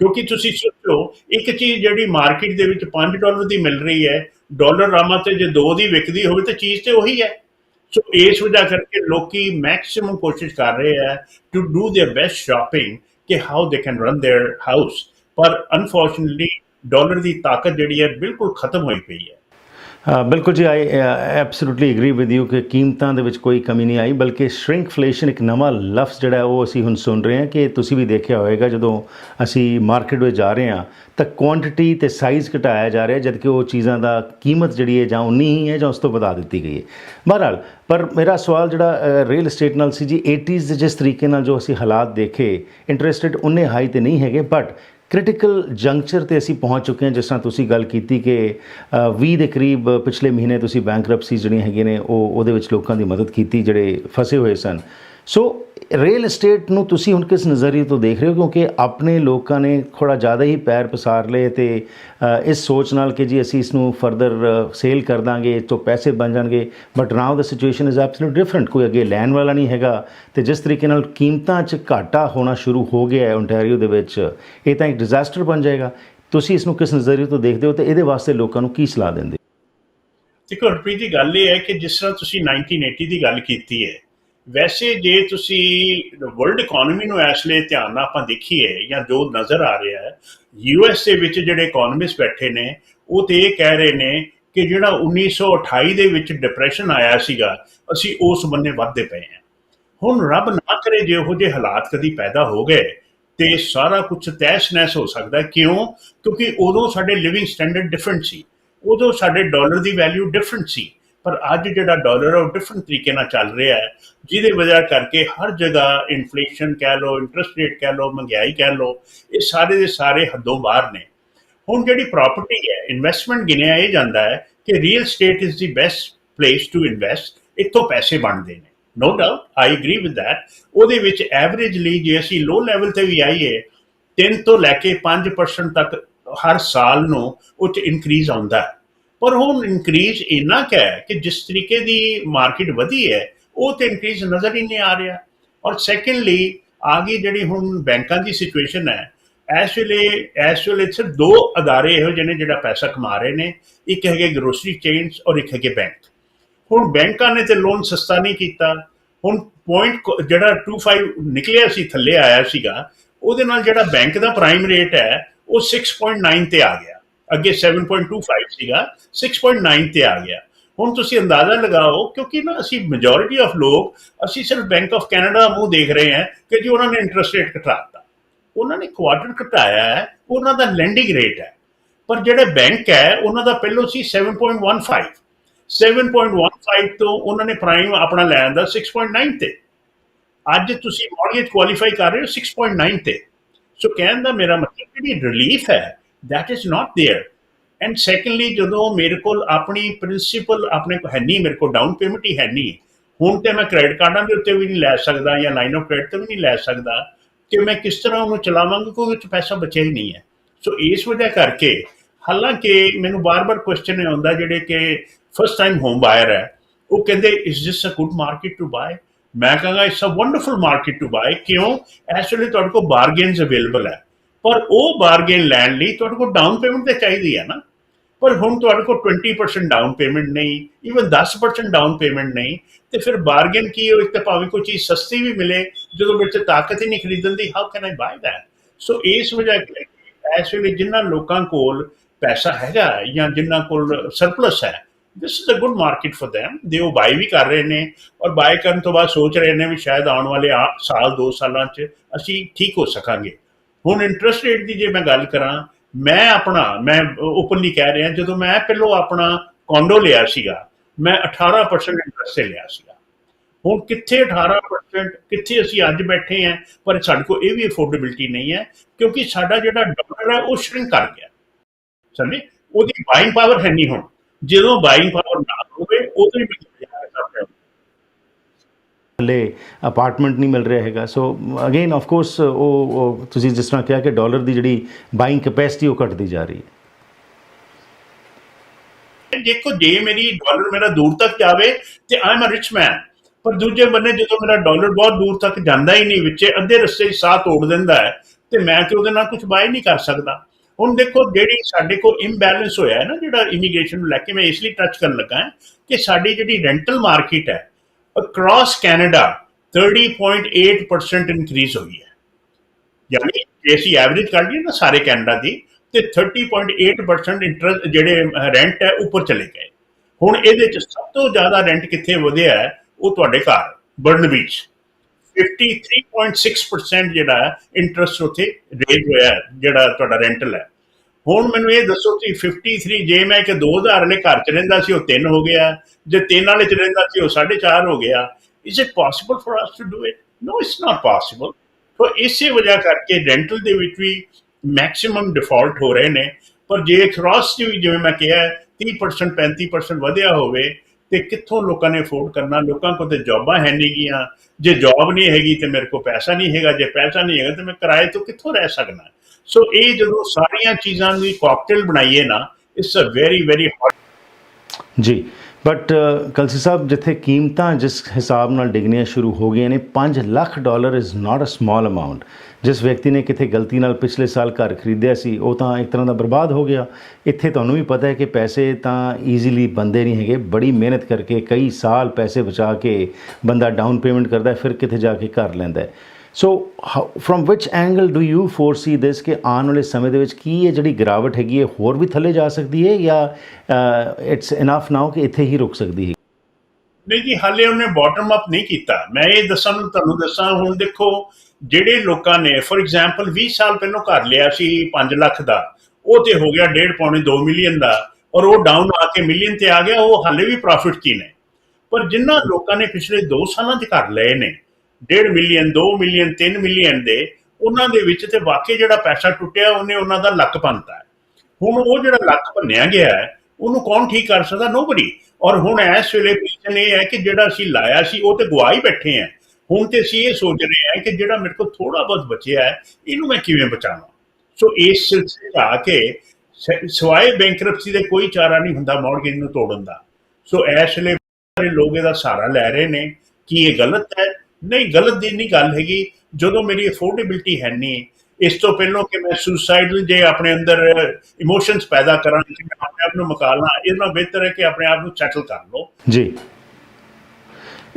ਕਿਉਂਕਿ ਤੁਸੀਂ ਸੋਚੋ ਇੱਕ ਚੀਜ਼ ਜਿਹੜੀ ਮਾਰਕੀਟ ਦੇ ਵਿੱਚ 5 ਡਾਲਰ ਦੀ ਮਿਲ ਰਹੀ ਹੈ ਡਾਲਰ ਰਾਮਾ ਤੇ ਜੇ 2 ਦੀ ਵਿਕਦੀ ਹੋਵੇ ਤਾਂ ਚੀਜ਼ ਤੇ ਉਹੀ ਹੈ ਸੋ ਇਸ ਵਜ੍ਹਾ ਕਰਕੇ ਲੋਕੀ ਮੈਕਸਿਮਮ ਕੋਸ਼ਿਸ਼ ਕਰ ਰਹੇ ਹੈ to do their best shopping ਕਿ how they can run their house ਪਰ ਅਨਫੋਰਚੂਨਟਲੀ ਡਾਲਰ ਦੀ ਤਾਕਤ ਜਿਹੜੀ ਹੈ ਬਿਲਕੁਲ ਖਤਮ ਹੋਈ ਪਈ ਹੈ। ਬਿਲਕੁਲ ਜੀ I absolutely agree with you ਕਿ ਕੀਮਤਾਂ ਦੇ ਵਿੱਚ ਕੋਈ ਕਮੀ ਨਹੀਂ ਆਈ, ਬਲਕਿ ਸ਼੍ਰਿੰਕਫਲੇਸ਼ਨ ਇੱਕ ਨਵਾਂ ਲਫ਼ਜ਼ ਜਿਹੜਾ ਉਹ ਅਸੀਂ ਹੁਣ ਸੁਣ ਰਹੇ ਹਾਂ ਕਿ ਤੁਸੀਂ ਵੀ ਦੇਖਿਆ ਹੋਵੇਗਾ, ਜਦੋਂ ਅਸੀਂ ਮਾਰਕੀਟ ਵਿੱਚ ਜਾ ਰਹੇ ਹਾਂ, ਤਾਂ ਕੁਆਂਟੀਟੀ ਤੇ ਸਾਈਜ਼ ਘਟਾਇਆ ਜਾ ਰਿਹਾ, ਜਦਕਿ ਉਹ ਚੀਜ਼ਾਂ ਦਾ ਕੀਮਤ ਜਿਹੜੀ ਹੈ, ਜਾਂ ਉਨੀ ਹੀ ਹੈ, ਜਾਂ ਉਸ ਤੋਂ ਵਧਾ ਦਿੱਤੀ ਗਈ ਹੈ। ਬਹਰਹਾਲ, ਪਰ ਮੇਰਾ ਸਵਾਲ ਜਿਹੜਾ ਰੀਅਲ ਏਸਟੇਟ ਨਾਲ ਸੀ ਜੀ 80s ਦੇ ਜਿਸ ਤਰੀਕੇ ਨਾਲ ਜੋ ਅਸੀਂ ਹਾਲਾਤ ਦੇਖੇ ਇੰਟਰਸਟ ਉਨੇ ਹਾਈ ਤੇ ਨਹੀਂ ਹੈਗੇ ਬਟ ਕ੍ਰਿਟੀਕਲ ਜੰਕਚਰ ਤੇ ਅਸੀਂ ਪਹੁੰਚ ਚੁੱਕੇ ਹਾਂ ਜਿਸ ਤਰ੍ਹਾਂ ਤੁਸੀਂ ਗੱਲ ਕੀਤੀ ਕਿ ਅ, 20 ਦੇ ਕਰੀਬ ਪਿਛਲੇ ਮਹੀਨੇ ਤੁਸੀਂ ਬੈਂਕਰਪਸੀ ਜਿਹੜੀਆਂ ਹੈਗੀਆਂ ਨੇ ਉਹ ਉਹਦੇ ਵਿੱਚ ਲੋਕਾਂ ਦੀ ਮਦਦ ਕੀਤੀ ਜਿਹੜੇ ਫਸੇ ਹੋਏ ਸਨ। ਸੋ ਰੀਅਲ ਏਸਟੇਟ ਨੂੰ ਤੁਸੀਂ ਹੁਣ ਕਿਸ ਨਜ਼ਰੀਏ ਤੋਂ ਦੇਖ ਰਹੇ ਹੋ? ਕਿਉਂਕਿ ਆਪਣੇ ਲੋਕਾਂ ਨੇ ਥੋੜਾ ਜ਼ਿਆਦਾ ਹੀ ਪੈਰ ਪਸਾਰ ਲਏ ਤੇ ਇਸ ਸੋਚ ਨਾਲ ਕਿ ਜੀ ਅਸੀਂ ਇਸ ਨੂੰ ਫਰਦਰ ਸੇਲ ਕਰ ਦਾਂਗੇ ਇਹ ਤੋਂ ਪੈਸੇ ਬਣ ਜਾਣਗੇ। But now the situation is absolute different ਕੋਈ ਅੱਗੇ ਲੈਣ ਵਾਲਾ ਨਹੀਂ ਹੈਗਾ। ਤੇ ਜਿਸ ਤਰੀਕੇ ਨਾਲ ਕੀਮਤਾਂ 'ਚ ਘਾਟਾ ਹੋਣਾ ਸ਼ੁਰੂ ਹੋ ਗਿਆ ਹੈ ਓਨਟਾਰੀਓ ਦੇ ਵਿੱਚ, ਇਹ ਤਾਂ ਇੱਕ ਡਿਜ਼ਾਸਟਰ ਬਣ ਜਾਏਗਾ। ਤੁਸੀਂ ਇਸ ਨੂੰ ਕਿਸ ਨਜ਼ਰੀਏ ਤੋਂ ਦੇਖਦੇ ਹੋ ਤੇ ਇਹਦੇ ਵਾਸਤੇ ਲੋਕਾਂ ਨੂੰ ਕੀ ਸਲਾਹ ਦਿੰਦੇ ਦੇਖੋ ਹਰਪ੍ਰੀਤ ਦੀ ਗੱਲ ਇਹ ਹੈ ਕਿ ਜਿਸ ਤਰ੍ਹਾਂ ਤੁਸੀਂ 1980 ਦੀ ਗੱਲ ਕੀਤੀ ਹੈ ਵੈਸੇ ਜੇ ਤੁਸੀਂ ਵਰਲਡ ਇਕਨੋਮੀ ਨੂੰ ਇਸ ਲਈ ਧਿਆਨ ਨਾਲ ਆਪਾਂ ਦੇਖੀਏ ਜਾਂ ਜੋ ਨਜ਼ਰ ਆ ਰਿਹਾ ਹੈ ਯੂਐਸ ਦੇ ਵਿੱਚ ਜਿਹੜੇ ਇਕਨੋਮਿਸਟ ਬੈਠੇ ਨੇ, ਉਹ ਤੇ ਇਹ ਕਹਿ ਰਹੇ ਨੇ ਕਿ ਜਿਹੜਾ 1928 ਦੇ ਵਿੱਚ ਡਿਪਰੈਸ਼ਨ ਆਇਆ ਸੀਗਾ, ਅਸੀਂ ਉਸ ਬੰਨੇ ਵੱਧਦੇ ਪਏ ਹਾਂ। ਹੁਣ ਰੱਬ ਨਾ ਕਰੇ ਜੇ ਉਹੋ ਜਿਹੇ ਹਾਲਾਤ ਕਦੀ ਪੈਦਾ ਹੋ ਗਏ, ਤੇ ਸਾਰਾ ਕੁਝ ਤੈਸ਼-ਨੈਸ਼ ਹੋ ਸਕਦਾ ਕਿਉਂ? ਕਿਉਂਕਿ ਉਦੋਂ ਸਾਡੇ ਲਿਵਿੰਗ ਸਟੈਂਡਰਡ ਡਿਫਰੈਂਟ ਸੀ। ਉਦੋਂ ਸਾਡੇ ਡਾਲਰ ਦੀ ਵੈਲਿਊ ਡਿਫਰੈਂਟ ਸੀ। ਪਰ ਅੱਜ ਜਿਹੜਾ ਡਾਲਰ ਹੈ ਉਹ ਡਿਫਰੈਂਟ ਤਰੀਕੇ ਨਾਲ ਚੱਲ ਰਿਹਾ ਹੈ, ਜਿਹਦੇ ਵਜ੍ਹਾ ਕਰਕੇ ਹਰ ਜਗ੍ਹਾ ਇਨਫਲੇਸ਼ਨ ਕਹਿ ਲਓ ਇੰਟਰਸਟ ਰੇਟ ਕਹਿ ਲਓ, ਮਹਿੰਗਾਈ ਕਹਿ ਲਓ, ਇਹ ਸਾਰੇ ਦੇ ਸਾਰੇ ਹੱਦੋਂ ਬਾਹਰ ਨੇ। ਹੁਣ ਜਿਹੜੀ ਪ੍ਰਾਪਰਟੀ ਹੈ ਇਨਵੈਸਟਮੈਂਟ ਗਿਣਿਆ ਇਹ ਜਾਂਦਾ ਹੈ ਕਿ real estate is the best place to invest ਇੱਥੋਂ ਪੈਸੇ ਬਣਦੇ ਨੇ। No doubt I agree with that ਉਹਦੇ ਵਿੱਚ ਐਵਰੇਜਲੀ ਜੇ ਅਸੀਂ ਲੋ ਲੈਵਲ ਤੇ ਵੀ ਆਈਏ 3 ਤੋਂ ਲੈ ਕੇ 5% ਤੱਕ ਹਰ ਸਾਲ ਨੂੰ ਉਹ 'ਚ ਇਨਕਰੀਜ਼ ਆਉਂਦਾ ਹੈ। ਪਰ ਹੁਣ ਇਨਕਰੀਜ਼ ਇੰਨਾ ਕੁ ਹੈ ਕਿ ਜਿਸ ਤਰੀਕੇ ਦੀ ਮਾਰਕੀਟ ਵਧੀ ਹੈ, ਉਹ ਤੇ ਇਨਕਰੀਜ਼ ਨਜ਼ਰ ਹੀ ਨਹੀਂ ਆ ਰਿਹਾ। ਔਰ ਸੈਕੰਡਲੀ ਆ ਗਈ ਜਿਹੜੀ ਹੁਣ ਬੈਂਕਾਂ ਦੀ ਸਿਚੁਏਸ਼ਨ ਹੈ, ਇਸ ਵੇਲੇ ਇਸ ਵੇਲੇ ਸਿਰਫ ਦੋ ਅਦਾਰੇ ਇਹੋ ਜਿਹੇ ਨੇ ਜਿਹੜਾ ਪੈਸਾ ਕਮਾ ਰਹੇ ਨੇ। ਇੱਕ ਹੈਗੇ ਗਰੋਸਰੀ ਚੇਨਸ ਔਰ ਇੱਕ ਹੈਗੇ ਬੈਂਕ ਹੁਣ ਬੈਂਕਾਂ ਨੇ ਤੇ ਲੋਨ ਸਸਤਾ ਨਹੀਂ ਕੀਤਾ। ਹੁਣ ਪੁਆਇੰਟ ਜਿਹੜਾ 25 ਨਿਕਲਿਆ ਸੀ, ਥੱਲੇ ਆਇਆ ਸੀਗਾ, ਉਹਦੇ ਨਾਲ ਜਿਹੜਾ ਬੈਂਕ ਦਾ ਪ੍ਰਾਈਮ ਰੇਟ ਹੈ, ਉਹ 6.9 ਤੇ ਆ ਗਿਆ। ਅੱਗੇ 7.25 ਸੀਗਾ 6.9 ਤੇ ਆ ਗਿਆ। ਹੁਣ ਤੁਸੀਂ ਅੰਦਾਜ਼ਾ ਲਗਾਓ, ਕਿਉਂਕਿ ਨਾ ਅਸੀਂ ਮੈਜੋਰਿਟੀ ਆਫ ਲੋਕ, ਅਸੀਂ ਸਿਰਫ ਬੈਂਕ ਆਫ ਕੈਨੇਡਾ ਮੂੰਹ ਦੇਖ ਰਹੇ ਹਾਂ ਕਿ ਜੀ ਉਹਨਾਂ ਨੇ ਇੰਟਰਸਟ ਰੇਟ ਘਟਾਤਾ। ਉਹਨਾਂ ਨੇ ਕੁਆਟਰ ਘਟਾਇਆ ਹੈ, ਉਹਨਾਂ ਦਾ ਲੈਂਡਿੰਗ ਰੇਟ ਹੈ। ਪਰ ਜਿਹੜੇ ਬੈਂਕ ਹੈ, ਉਹਨਾਂ ਦਾ ਪਹਿਲੋਂ ਸੀ 7.15 7.15 ਤੋਂ ਉਹਨਾਂ ਨੇ ਪ੍ਰਾਈਮ ਆਪਣਾ ਲੈ ਆਂਦਾ 6.9 ਤੇ। ਅੱਜ ਤੁਸੀਂ ਮੌਰਗੇਜ ਕੁਆਲੀਫਾਈ ਕਰ ਰਹੇ ਹੋ 6.9 ਤੇ। ਸੋ ਕਹਿਣ ਦਾ ਮੇਰਾ ਮਤਲਬ ਜਿਹੜੀ ਰਿਲੀਫ ਹੈ that is not there. And secondly ਜਦੋਂ ਮੇਰੇ ਕੋਲ ਆਪਣੀ ਪ੍ਰਿੰਸੀਪਲ ਆਪਣੇ ਕੋਲ ਹੈ ਨਹੀਂ, ਮੇਰੇ ਕੋਲ ਡਾਊਨ ਪੇਮੈਂਟ ਹੀ ਹੈ ਨਹੀਂ, ਹੁਣ ਤੇ ਮੈਂ ਕ੍ਰੈਡਿਟ ਕਾਰਡਾਂ ਦੇ ਉੱਤੇ ਵੀ ਨਹੀਂ ਲੈ ਸਕਦਾ ਜਾਂ ਲਾਈਨ ਆਫ ਕ੍ਰੈਡਿਟ ਤੇ ਵੀ ਨਹੀਂ ਲੈ ਸਕਦਾ ਕਿ ਮੈਂ ਕਿਸ ਤਰ੍ਹਾਂ ਉਹਨੂੰ ਚਲਾਵਾਂਗਾ, ਕਿਉਂਕਿ ਵਿੱਚ ਪੈਸਾ ਬਚਿਆ ਹੀ ਨਹੀਂ ਹੈ। ਸੋ ਇਸ ਵਜ੍ਹਾ ਕਰਕੇ ਹਾਲਾਂਕਿ ਮੈਨੂੰ ਬਾਰ-ਬਾਰ ਕੁਐਸਚਨ ਆਉਂਦਾ ਜਿਹੜੇ ਕਿ ਫਸਟ ਟਾਈਮ ਹੋਮ ਬਾਇਰ ਹੈ, ਉਹ ਕਹਿੰਦੇ is this a good market to buy ਮੈਂ ਕਹਾਂਗਾ it's a wonderful market to buy ਕਿਉਂ? ਇਸ ਵੇਲੇ ਤੁਹਾਡੇ ਕੋਲ ਬਾਰਗੇਨਸ ਅਵੇਲੇਬਲ ਹੈ। ਪਰ ਉਹ ਬਾਰਗੇਨ ਲੈਣ ਲਈ ਤੁਹਾਡੇ ਕੋਲ ਡਾਊਨ ਪੇਮੈਂਟ ਤੇ ਚਾਹੀਦੀ ਹੈ ਨਾ। ਪਰ ਹੁਣ ਤੁਹਾਡੇ ਕੋਲ 20% ਡਾਊਨ ਪੇਮੈਂਟ ਨਹੀਂ ਇਵਨ 10% ਡਾਊਨ ਪੇਮੈਂਟ ਨਹੀਂ, ਤੇ ਫਿਰ ਬਾਰਗੇਨ ਕੀ ਹੋ ਇੱਕ ਤਾਂ ਭਾਵੇਂ ਕੋਈ ਚੀਜ਼ ਸਸਤੀ ਵੀ ਮਿਲੇ, ਜਦੋਂ ਮੇਰੇ 'ਚ ਤਾਕਤ ਹੀ ਨਹੀਂ ਖਰੀਦਣ ਦੀ how can I buy that so ਇਸ ਵਜ੍ਹਾ ਇਸ ਵੇਲੇ ਜਿਨ੍ਹਾਂ ਲੋਕਾਂ ਕੋਲ ਪੈਸਾ ਹੈਗਾ ਜਾਂ ਜਿਨ੍ਹਾਂ ਕੋਲ ਸਰਪਲਸ ਹੈ this is a good market for them ਦੇ ਉਹ ਬਾਈ ਵੀ ਕਰ ਰਹੇ ਨੇ ਔਰ ਬਾਈ ਕਰਨ ਤੋਂ ਬਾਅਦ ਸੋਚ ਰਹੇ ਨੇ ਵੀ ਸ਼ਾਇਦ ਆਉਣ ਵਾਲੇ ਆ- ਸਾਲ, ਦੋ ਸਾਲਾਂ 'ਚ ਅਸੀਂ ਠੀਕ ਹੋ ਸਕਾਂਗੇ। ਹੁਣ ਇੰਟਰਸਟ ਰੇਟ ਦੀ ਜੇ ਮੈਂ ਗੱਲ ਕਰਾਂ, ਮੈਂ ਆਪਣਾ, ਮੈਂ ਓਪਨਲੀ ਕਹਿ ਰਿਹਾ, ਜਦੋਂ ਮੈਂ ਪਹਿਲੋਂ ਆਪਣਾ ਕੌਂਡੋ ਲਿਆ ਸੀਗਾ, ਮੈਂ 18% ਇੰਟਰਸਟ ਤੇ ਲਿਆ ਸੀਗਾ। ਹੁਣ ਕਿੱਥੇ 18% ਕਿੱਥੇ ਅਸੀਂ ਅੱਜ ਬੈਠੇ ਹਾਂ, ਪਰ ਸਾਡੇ ਕੋਲ ਇਹ ਵੀ ਅਫੋਰਡੇਬਿਲਟੀ ਨਹੀਂ ਹੈ, ਕਿਉਂਕਿ ਸਾਡਾ ਜਿਹੜਾ ਡਾਲਰ ਹੈ, ਉਹ ਸ਼ਰਿੰਕ ਕਰ ਗਿਆ। ਸਮਝੇ? ਉਹਦੀ ਬਾਇੰਗ ਪਾਵਰ ਹੈ ਨਹੀਂ ਹੁਣ। ਜਦੋਂ ਬਾਇੰਗ ਪਾਵਰ ਨਾ ਹੋਵੇ ਉਦੋਂ ਹੀ ਮਿਲ ਜਾਏਗਾ ਹਲੇ ਅਪਾਰਟਮੈਂਟ ਨਹੀਂ ਮਿਲ ਰਿਹਾ ਹੈਗਾ। ਸੋ ਅਗੇਨ ਆਫ ਕੋਰਸ ਉਹ ਤੁਸੀਂ ਜਿਸ ਤਰ੍ਹਾਂ ਕਿਹਾ ਕਿ ਡਾਲਰ ਦੀ ਜਿਹੜੀ ਬਾਇੰਗ ਕੈਪੈਸਿਟੀ ਉਹ ਘਟਦੀ ਜਾ ਰਹੀ ਹੈ। ਦੇਖੋ, ਜੇ ਮੇਰੀ ਡਾਲਰ ਮੇਰਾ ਦੂਰ ਤੱਕ ਜਾਵੇ ਤੇ ਆਈ ਐਮ ਅ ਰਿਚ ਮੈਨ ਪਰ ਦੂਜੇ ਬੰਨੇ ਜਦੋਂ ਮੇਰਾ ਡਾਲਰ ਬਹੁਤ ਦੂਰ ਤੱਕ ਜਾਂਦਾ ਹੀ ਨਹੀਂ, ਵਿੱਚੇ ਅੱਧੇ ਰਸਤੇ 'ਚ ਸਾਹ ਤੋੜ ਦਿੰਦਾ ਹੈ, ਤੇ ਮੈਂ ਤੇ ਉਹਦੇ ਨਾਲ ਕੁਝ ਬਾਈ ਨਹੀਂ ਕਰ ਸਕਦਾ। ਹੁਣ ਦੇਖੋ, ਜਿਹੜੀ ਸਾਡੇ ਕੋਲ ਇੰਬੈਲੈਂਸ ਹੋਇਆ ਹੈ ਨਾ, ਜਿਹੜਾ ਇਮੀਗ੍ਰੇਸ਼ਨ ਨੂੰ ਲੈ ਕੇ ਮੈਂ ਇਸ ਲਈ ਟੱਚ ਕਰਨ ਲੱਗਾ ਹਾਂ ਕਿ ਸਾਡੀ ਜਿਹੜੀ ਰੈਂਟਲ ਮਾਰਕੀਟ ਹੈ ਅਕ੍ਰੋਸ ਕੈਨੇਡਾ 30.8% ਇਨਕਰੀਜ਼ ਹੋਈ ਹੈ। ਯਾਨੀ ਜੇ ਅਸੀਂ ਐਵਰੇਜ ਕੱਢ ਲਈਏ ਨਾ ਸਾਰੇ ਕੈਨੇਡਾ ਦੀ ਤੇ 30.8% ਇੰਟਰਸਟ ਜਿਹੜੇ ਰੈਂਟ ਹੈ, ਉੱਪਰ ਚਲੇ ਗਏ। ਹੁਣ ਇਹਦੇ ਚ ਸਭ ਤੋਂ ਜ਼ਿਆਦਾ ਰੈਂਟ ਕਿੱਥੇ ਵਧਿਆ ਹੈ, ਉਹ ਤੁਹਾਡੇ ਘਰ ਬਰਨ ਵਿੱਚ 53.6% ਜਿਹੜਾ ਇੰਟਰਸਟ ਉੱਥੇ ਰੇਜ ਹੋਇਆ ਜਿਹੜਾ ਤੁਹਾਡਾ ਰੈਂਟਲ ਹੈ। ਹੁਣ ਮੈਨੂੰ ਇਹ ਦੱਸੋ ਕਿ 53 ਜੇ ਮੈਂ ਕਿ 2000 ਵਾਲੇ ਘਰ ਚ ਰਹਿੰਦਾ ਸੀ ਉਹ 3 ਹੋ ਗਿਆ। ਜੇ 3 ਵਾਲੇ ਚ ਰਹਿੰਦਾ ਸੀ ਉਹ 4.5 ਹੋ ਗਿਆ। Is it possible for us to do it no it's not possible so ਇਸੇ ਵਜ੍ਹਾ ਕਰਕੇ ਰੈਂਟਲ ਦੇ ਵਿੱਚ ਵੀ ਮੈਕਸਿਮਮ ਡਿਫਾਲਟ ਹੋ ਰਹੇ ਨੇ। ਪਰ ਜੇ ਕ੍ਰਾਸ ਵੀ ਜਿਵੇਂ ਮੈਂ ਕਿਹਾ ਹੈ, 30% 35% ਵਧਿਆ ਹੋਵੇ ਤੇ ਕਿੱਥੋਂ ਲੋਕਾਂ ਨੇ ਅਫੋਰਡ ਕਰਨਾ? ਲੋਕਾਂ ਕੋਲ ਤੇ ਜੌਬਾਂ ਹੈ ਨਹੀਂ ਗੀਆਂ। ਜੇ ਜੌਬ ਨਹੀਂ ਹੈਗੀ ਤੇ ਮੇਰੇ ਕੋਲ ਪੈਸਾ ਨਹੀਂ ਹੈਗਾ। ਜੇ ਪੈਸਾ ਨਹੀਂ ਹੈਗਾ ਤੇ ਮੈਂ ਕਿਰਾਏ ਤੋਂ ਕਿੱਥੋਂ ਰਹਿ ਸਕਦਾ? ਸੋ ਇਹ ਜਦੋਂ ਸਾਰੀਆਂ ਚੀਜ਼ਾਂ ਦੀ ਕਾਕਟੇਲ ਬਣਾਈਏ ਨਾ ਇਟਸ ਅ ਵੈਰੀ ਵੈਰੀ ਜੀ ਬਟ ਕਲਸੀ ਸਾਹਿਬ, ਜਿੱਥੇ ਕੀਮਤਾਂ ਜਿਸ ਹਿਸਾਬ ਨਾਲ ਡਿੱਗਣੀਆਂ ਸ਼ੁਰੂ ਹੋ ਗਈਆਂ ਨੇ 5 lakh dollar is not a small amount ਜਿਸ ਵਿਅਕਤੀ ਨੇ ਕਿਤੇ ਗਲਤੀ ਨਾਲ ਪਿਛਲੇ ਸਾਲ ਘਰ ਖਰੀਦਿਆ ਸੀ, ਉਹ ਤਾਂ ਇੱਕ ਤਰ੍ਹਾਂ ਦਾ ਬਰਬਾਦ ਹੋ ਗਿਆ। ਇੱਥੇ ਤੁਹਾਨੂੰ ਵੀ ਪਤਾ ਹੈ ਕਿ ਪੈਸੇ ਤਾਂ ਈਜ਼ੀਲੀ ਬੰਦੇ ਨਹੀਂ ਹੈਗੇ, ਬੜੀ ਮਿਹਨਤ ਕਰਕੇ ਕਈ ਸਾਲ ਪੈਸੇ ਬਚਾ ਕੇ ਬੰਦਾ ਡਾਊਨ ਪੇਮੈਂਟ ਕਰਦਾ ਫਿਰ ਕਿਤੇ ਜਾ ਕੇ ਘਰ ਲੈਂਦਾ so from which angle do you foresee this ਕਿ ਆਉਣ ਵਾਲੇ ਸਮੇਂ ਦੇ ਵਿੱਚ ਕੀ ਇਹ ਜਿਹੜੀ ਗਿਰਾਵਟ ਹੈਗੀ ਹੈ ਹੋਰ ਵੀ ਥੱਲੇ ਜਾ ਸਕਦੀ ਹੈ ਜਾਂ ਇਟਸ ਇਨਫ ਨਾਓ ਕਿ ਇੱਥੇ ਹੀ ਰੁਕ ਸਕਦੀ ਹੈ ਨਹੀਂ ਜੀ ਹਾਲੇ ਉਹਨੇ ਬਾਟਮ ਅਪ ਨਹੀਂ ਕੀਤਾ ਮੈਂ ਇਹ ਦੱਸਾਂ ਤੁਹਾਨੂੰ ਦੱਸਾਂ ਹੁਣ ਦੇਖੋ ਜਿਹੜੇ ਲੋਕਾਂ ਨੇ ਫੋਰ ਐਗਜ਼ਾਮਪਲ 20 ਸਾਲ ਪਹਿਲਾਂ ਘਰ ਲਿਆ ਸੀ 5 ਲੱਖ ਦਾ ਉਹ ਤੇ ਹੋ ਗਿਆ 1.5 ਪੌਣੇ 2 ਮਿਲੀਅਨ ਦਾ ਔਰ ਉਹ ਡਾਊਨ ਆ ਕੇ ਮਿਲੀਅਨ ਤੇ ਆ ਗਿਆ ਉਹ ਹਾਲੇ ਵੀ ਪ੍ਰੋਫਿਟ 'ਚ ਨੇ ਪਰ ਜਿਨ੍ਹਾਂ ਲੋਕਾਂ ਨੇ ਪਿਛਲੇ 2 ਸਾਲਾਂ 'ਚ ਘਰ ਲਏ ਨੇ 1.5 ਮਿਲੀਅਨ 2 ਮਿਲੀਅਨ 3 ਮਿਲੀਅਨ ਦੇ, ਉਹਨਾਂ ਦੇ ਵਿੱਚ ਤੇ ਵਾਕਈ ਜਿਹੜਾ ਪੈਸਾ ਟੁੱਟਿਆ, ਉਹਨੇ ਉਹਨਾਂ ਦਾ ਲੱਕ ਪੰਤਾ ਹੁਣ ਉਹ ਜਿਹੜਾ ਲੱਕ ਭੰਨਿਆ ਗਿਆ ਹੈ, ਉਹਨੂੰ ਕੌਣ ਠੀਕ ਕਰ ਸਕਦਾ? ਨੋਬਡੀ ਔਰ ਹੁਣ ਇਸ ਵੇਲੇ ਪੋਜੀਸ਼ਨ ਇਹ ਹੈ ਕਿ ਜਿਹੜਾ ਅਸੀਂ ਲਾਇਆ ਸੀ, ਉਹ ਤੇ ਗਵਾ ਹੀ ਬੈਠੇ ਆ ਹੁਣ ਤੇ ਅਸੀਂ ਇਹ ਸੋਚ ਰਹੇ ਹਾਂ ਕਿ ਜਿਹੜਾ ਮੇਰੇ ਕੋਲ ਥੋੜਾ ਬਹੁਤ ਬਚਿਆ ਹੈ, ਇਹਨੂੰ ਮੈਂ ਕਿਵੇਂ ਬਚਾਵਾਂ? ਸੋ ਇਸ ਸਿਲਸਿਲੇ ਆ ਕੇ ਸਵਾਏ ਬੈਂਕਰਪਸੀ ਦੇ ਕੋਈ ਚਾਰਾ ਨਹੀਂ ਹੁੰਦਾ ਮਾਰਗੇਜ ਨੂੰ ਤੋੜਨ ਦਾ। ਸੋ ਇਸ ਵੇਲੇ ਸਾਰੇ ਲੋਕ ਇਹਦਾ ਸਹਾਰਾ ਲੈ ਰਹੇ ਨੇ ਕਿ ਇਹ ਗਲਤ ਹੈ ਨਹੀਂ, ਗਲਤ ਦੀ ਨਹੀਂ ਗੱਲ ਹੈਗੀ। ਜਦੋਂ ਮੇਰੀ ਅਫੋਰਡੇਬਿਲਟੀ ਹੈ ਨਹੀਂ, ਇਸ ਤੋਂ ਪਹਿਲਾਂ ਕਿ ਮੈਂ ਸੁਸਾਈਡਲ ਜੇ ਆਪਣੇ ਅੰਦਰ ਇਮੋਸ਼ਨਸ ਪੈਦਾ ਕਰਾਂ, ਕਿ ਮੈਂ ਆਪਣੇ ਆਪ ਨੂੰ ਮਕਾਲਣਾ ਇਹ ਨਾਲ ਬਿਹਤਰ ਹੈ ਕਿ ਆਪਣੇ ਆਪ ਨੂੰ ਸੈਟਲ ਕਰ ਲਓ। ਜੀ।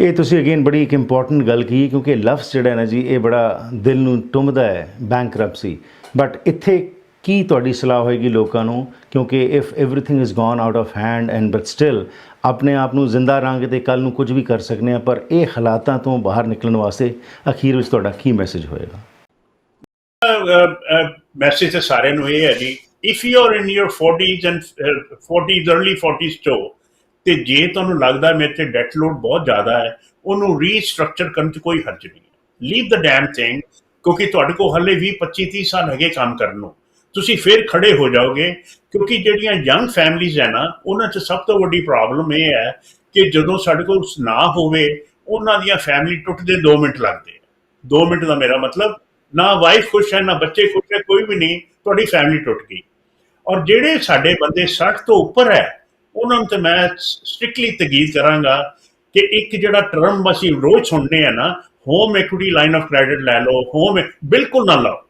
ਇਹ ਤੁਸੀਂ ਅਗੇਨ ਬੜੀ ਇੱਕ ਇੰਪੋਰਟੈਂਟ ਗੱਲ ਕੀਤੀ ਕਿਉਂਕਿ ਲਫ਼ਜ਼ ਜਿਹੜਾ ਹੈ ਨਾ ਜੀ, ਇਹ ਬੜਾ ਦਿਲ ਨੂੰ ਟੁੰਬਦਾ ਹੈ ਬੈਂਕਰਪਸੀ ਬਟ ਇੱਥੇ ਕੀ ਤੁਹਾਡੀ ਸਲਾਹ ਹੋਏਗੀ ਲੋਕਾਂ ਨੂੰ? ਕਿਉਂਕਿ if everything is gone out of hand and but still ਆਪਣੇ ਆਪ ਨੂੰ ਜ਼ਿੰਦਾ ਰਾਂਗੇ ਤੇ ਕੱਲ ਨੂੰ ਕੁਝ ਵੀ ਕਰ ਸਕਨੇ ਆ, ਪਰ ਇਹ ਹਾਲਾਤਾਂ ਤੋਂ ਬਾਹਰ ਨਿਕਲਣ ਵਾਸਤੇ ਅਖੀਰ ਵਿੱਚ ਤੁਹਾਡਾ ਕੀ ਮੈਸੇਜ ਹੋਏਗਾ? ਮੈਸੇਜ ਤੇ ਸਾਰਿਆਂ ਨੂੰ ਇਹ ਹੈ ਜੀ if you are in your 40s and 40s early 40s ਚੋ ਤੇ ਜੇ ਤੁਹਾਨੂੰ ਲੱਗਦਾ ਮੇਰੇ ਤੇ ਡੈਟ ਲੋਡ ਬਹੁਤ ਜ਼ਿਆਦਾ ਹੈ, ਉਹਨੂੰ ਰੀਸਟਰਕਚਰ ਕਰਨ 'ਚ ਕੋਈ ਹਰਜ ਨਹੀਂ ਲੀਵ ਦ ਡੈਮ ਥਿੰਗ ਕਿਉਂਕਿ ਤੁਹਾਡੇ ਕੋਲ ਹੱਲੇ ਵੀ 25 30 ਸਾਲ ਹੈਗੇ ਕੰਮ ਕਰਨ ਨੂੰ। ਤੁਸੀਂ ਫਿਰ ਖੜੇ ਹੋ ਜਾਓਗੇ, ਕਿਉਂਕਿ ਜਿਹੜੀਆਂ ਯੰਗ ਫੈਮਲੀਜ਼ ਹੈ ਨਾ, ਉਹਨਾਂ 'ਚ ਸਭ ਤੋਂ ਵੱਡੀ ਪ੍ਰੋਬਲਮ ਇਹ ਹੈ ਕਿ ਜਦੋਂ ਸਾਡੇ ਕੋਲ ਨਾ ਹੋਵੇ, ਉਹਨਾਂ ਦੀਆਂ ਫੈਮਿਲੀ ਟੁੱਟਦੇ 2 ਮਿੰਟ ਲੱਗਦੇ ਆ। 2 ਮਿੰਟ ਦਾ ਮੇਰਾ ਮਤਲਬ, ਨਾ ਵਾਈਫ ਖੁਸ਼ ਹੈ, ਨਾ ਬੱਚੇ ਖੁਸ਼ ਹੈ, ਕੋਈ ਵੀ ਨਹੀਂ, ਤੁਹਾਡੀ ਫੈਮਿਲੀ ਟੁੱਟ ਗਈ। ਔਰ ਜਿਹੜੇ ਸਾਡੇ ਬੰਦੇ 60 ਤੋਂ ਉੱਪਰ ਹੈ, ਉਹਨਾਂ ਨੂੰ ਤੇ ਮੈਂ ਸਟ੍ਰਿਕਟਲੀ ਤਗੀਦ ਕਰਾਂਗਾ ਕਿ ਇੱਕ ਜਿਹੜਾ ਟਰਮ ਅਸੀਂ ਰੋਜ਼ ਸੁਣਨੇ ਆ ਨਾ home equity line of credit ਲੈ ਲਓ ਹੋਮ e- ਬਿਲਕੁਲ ਨਾ ਲਓ।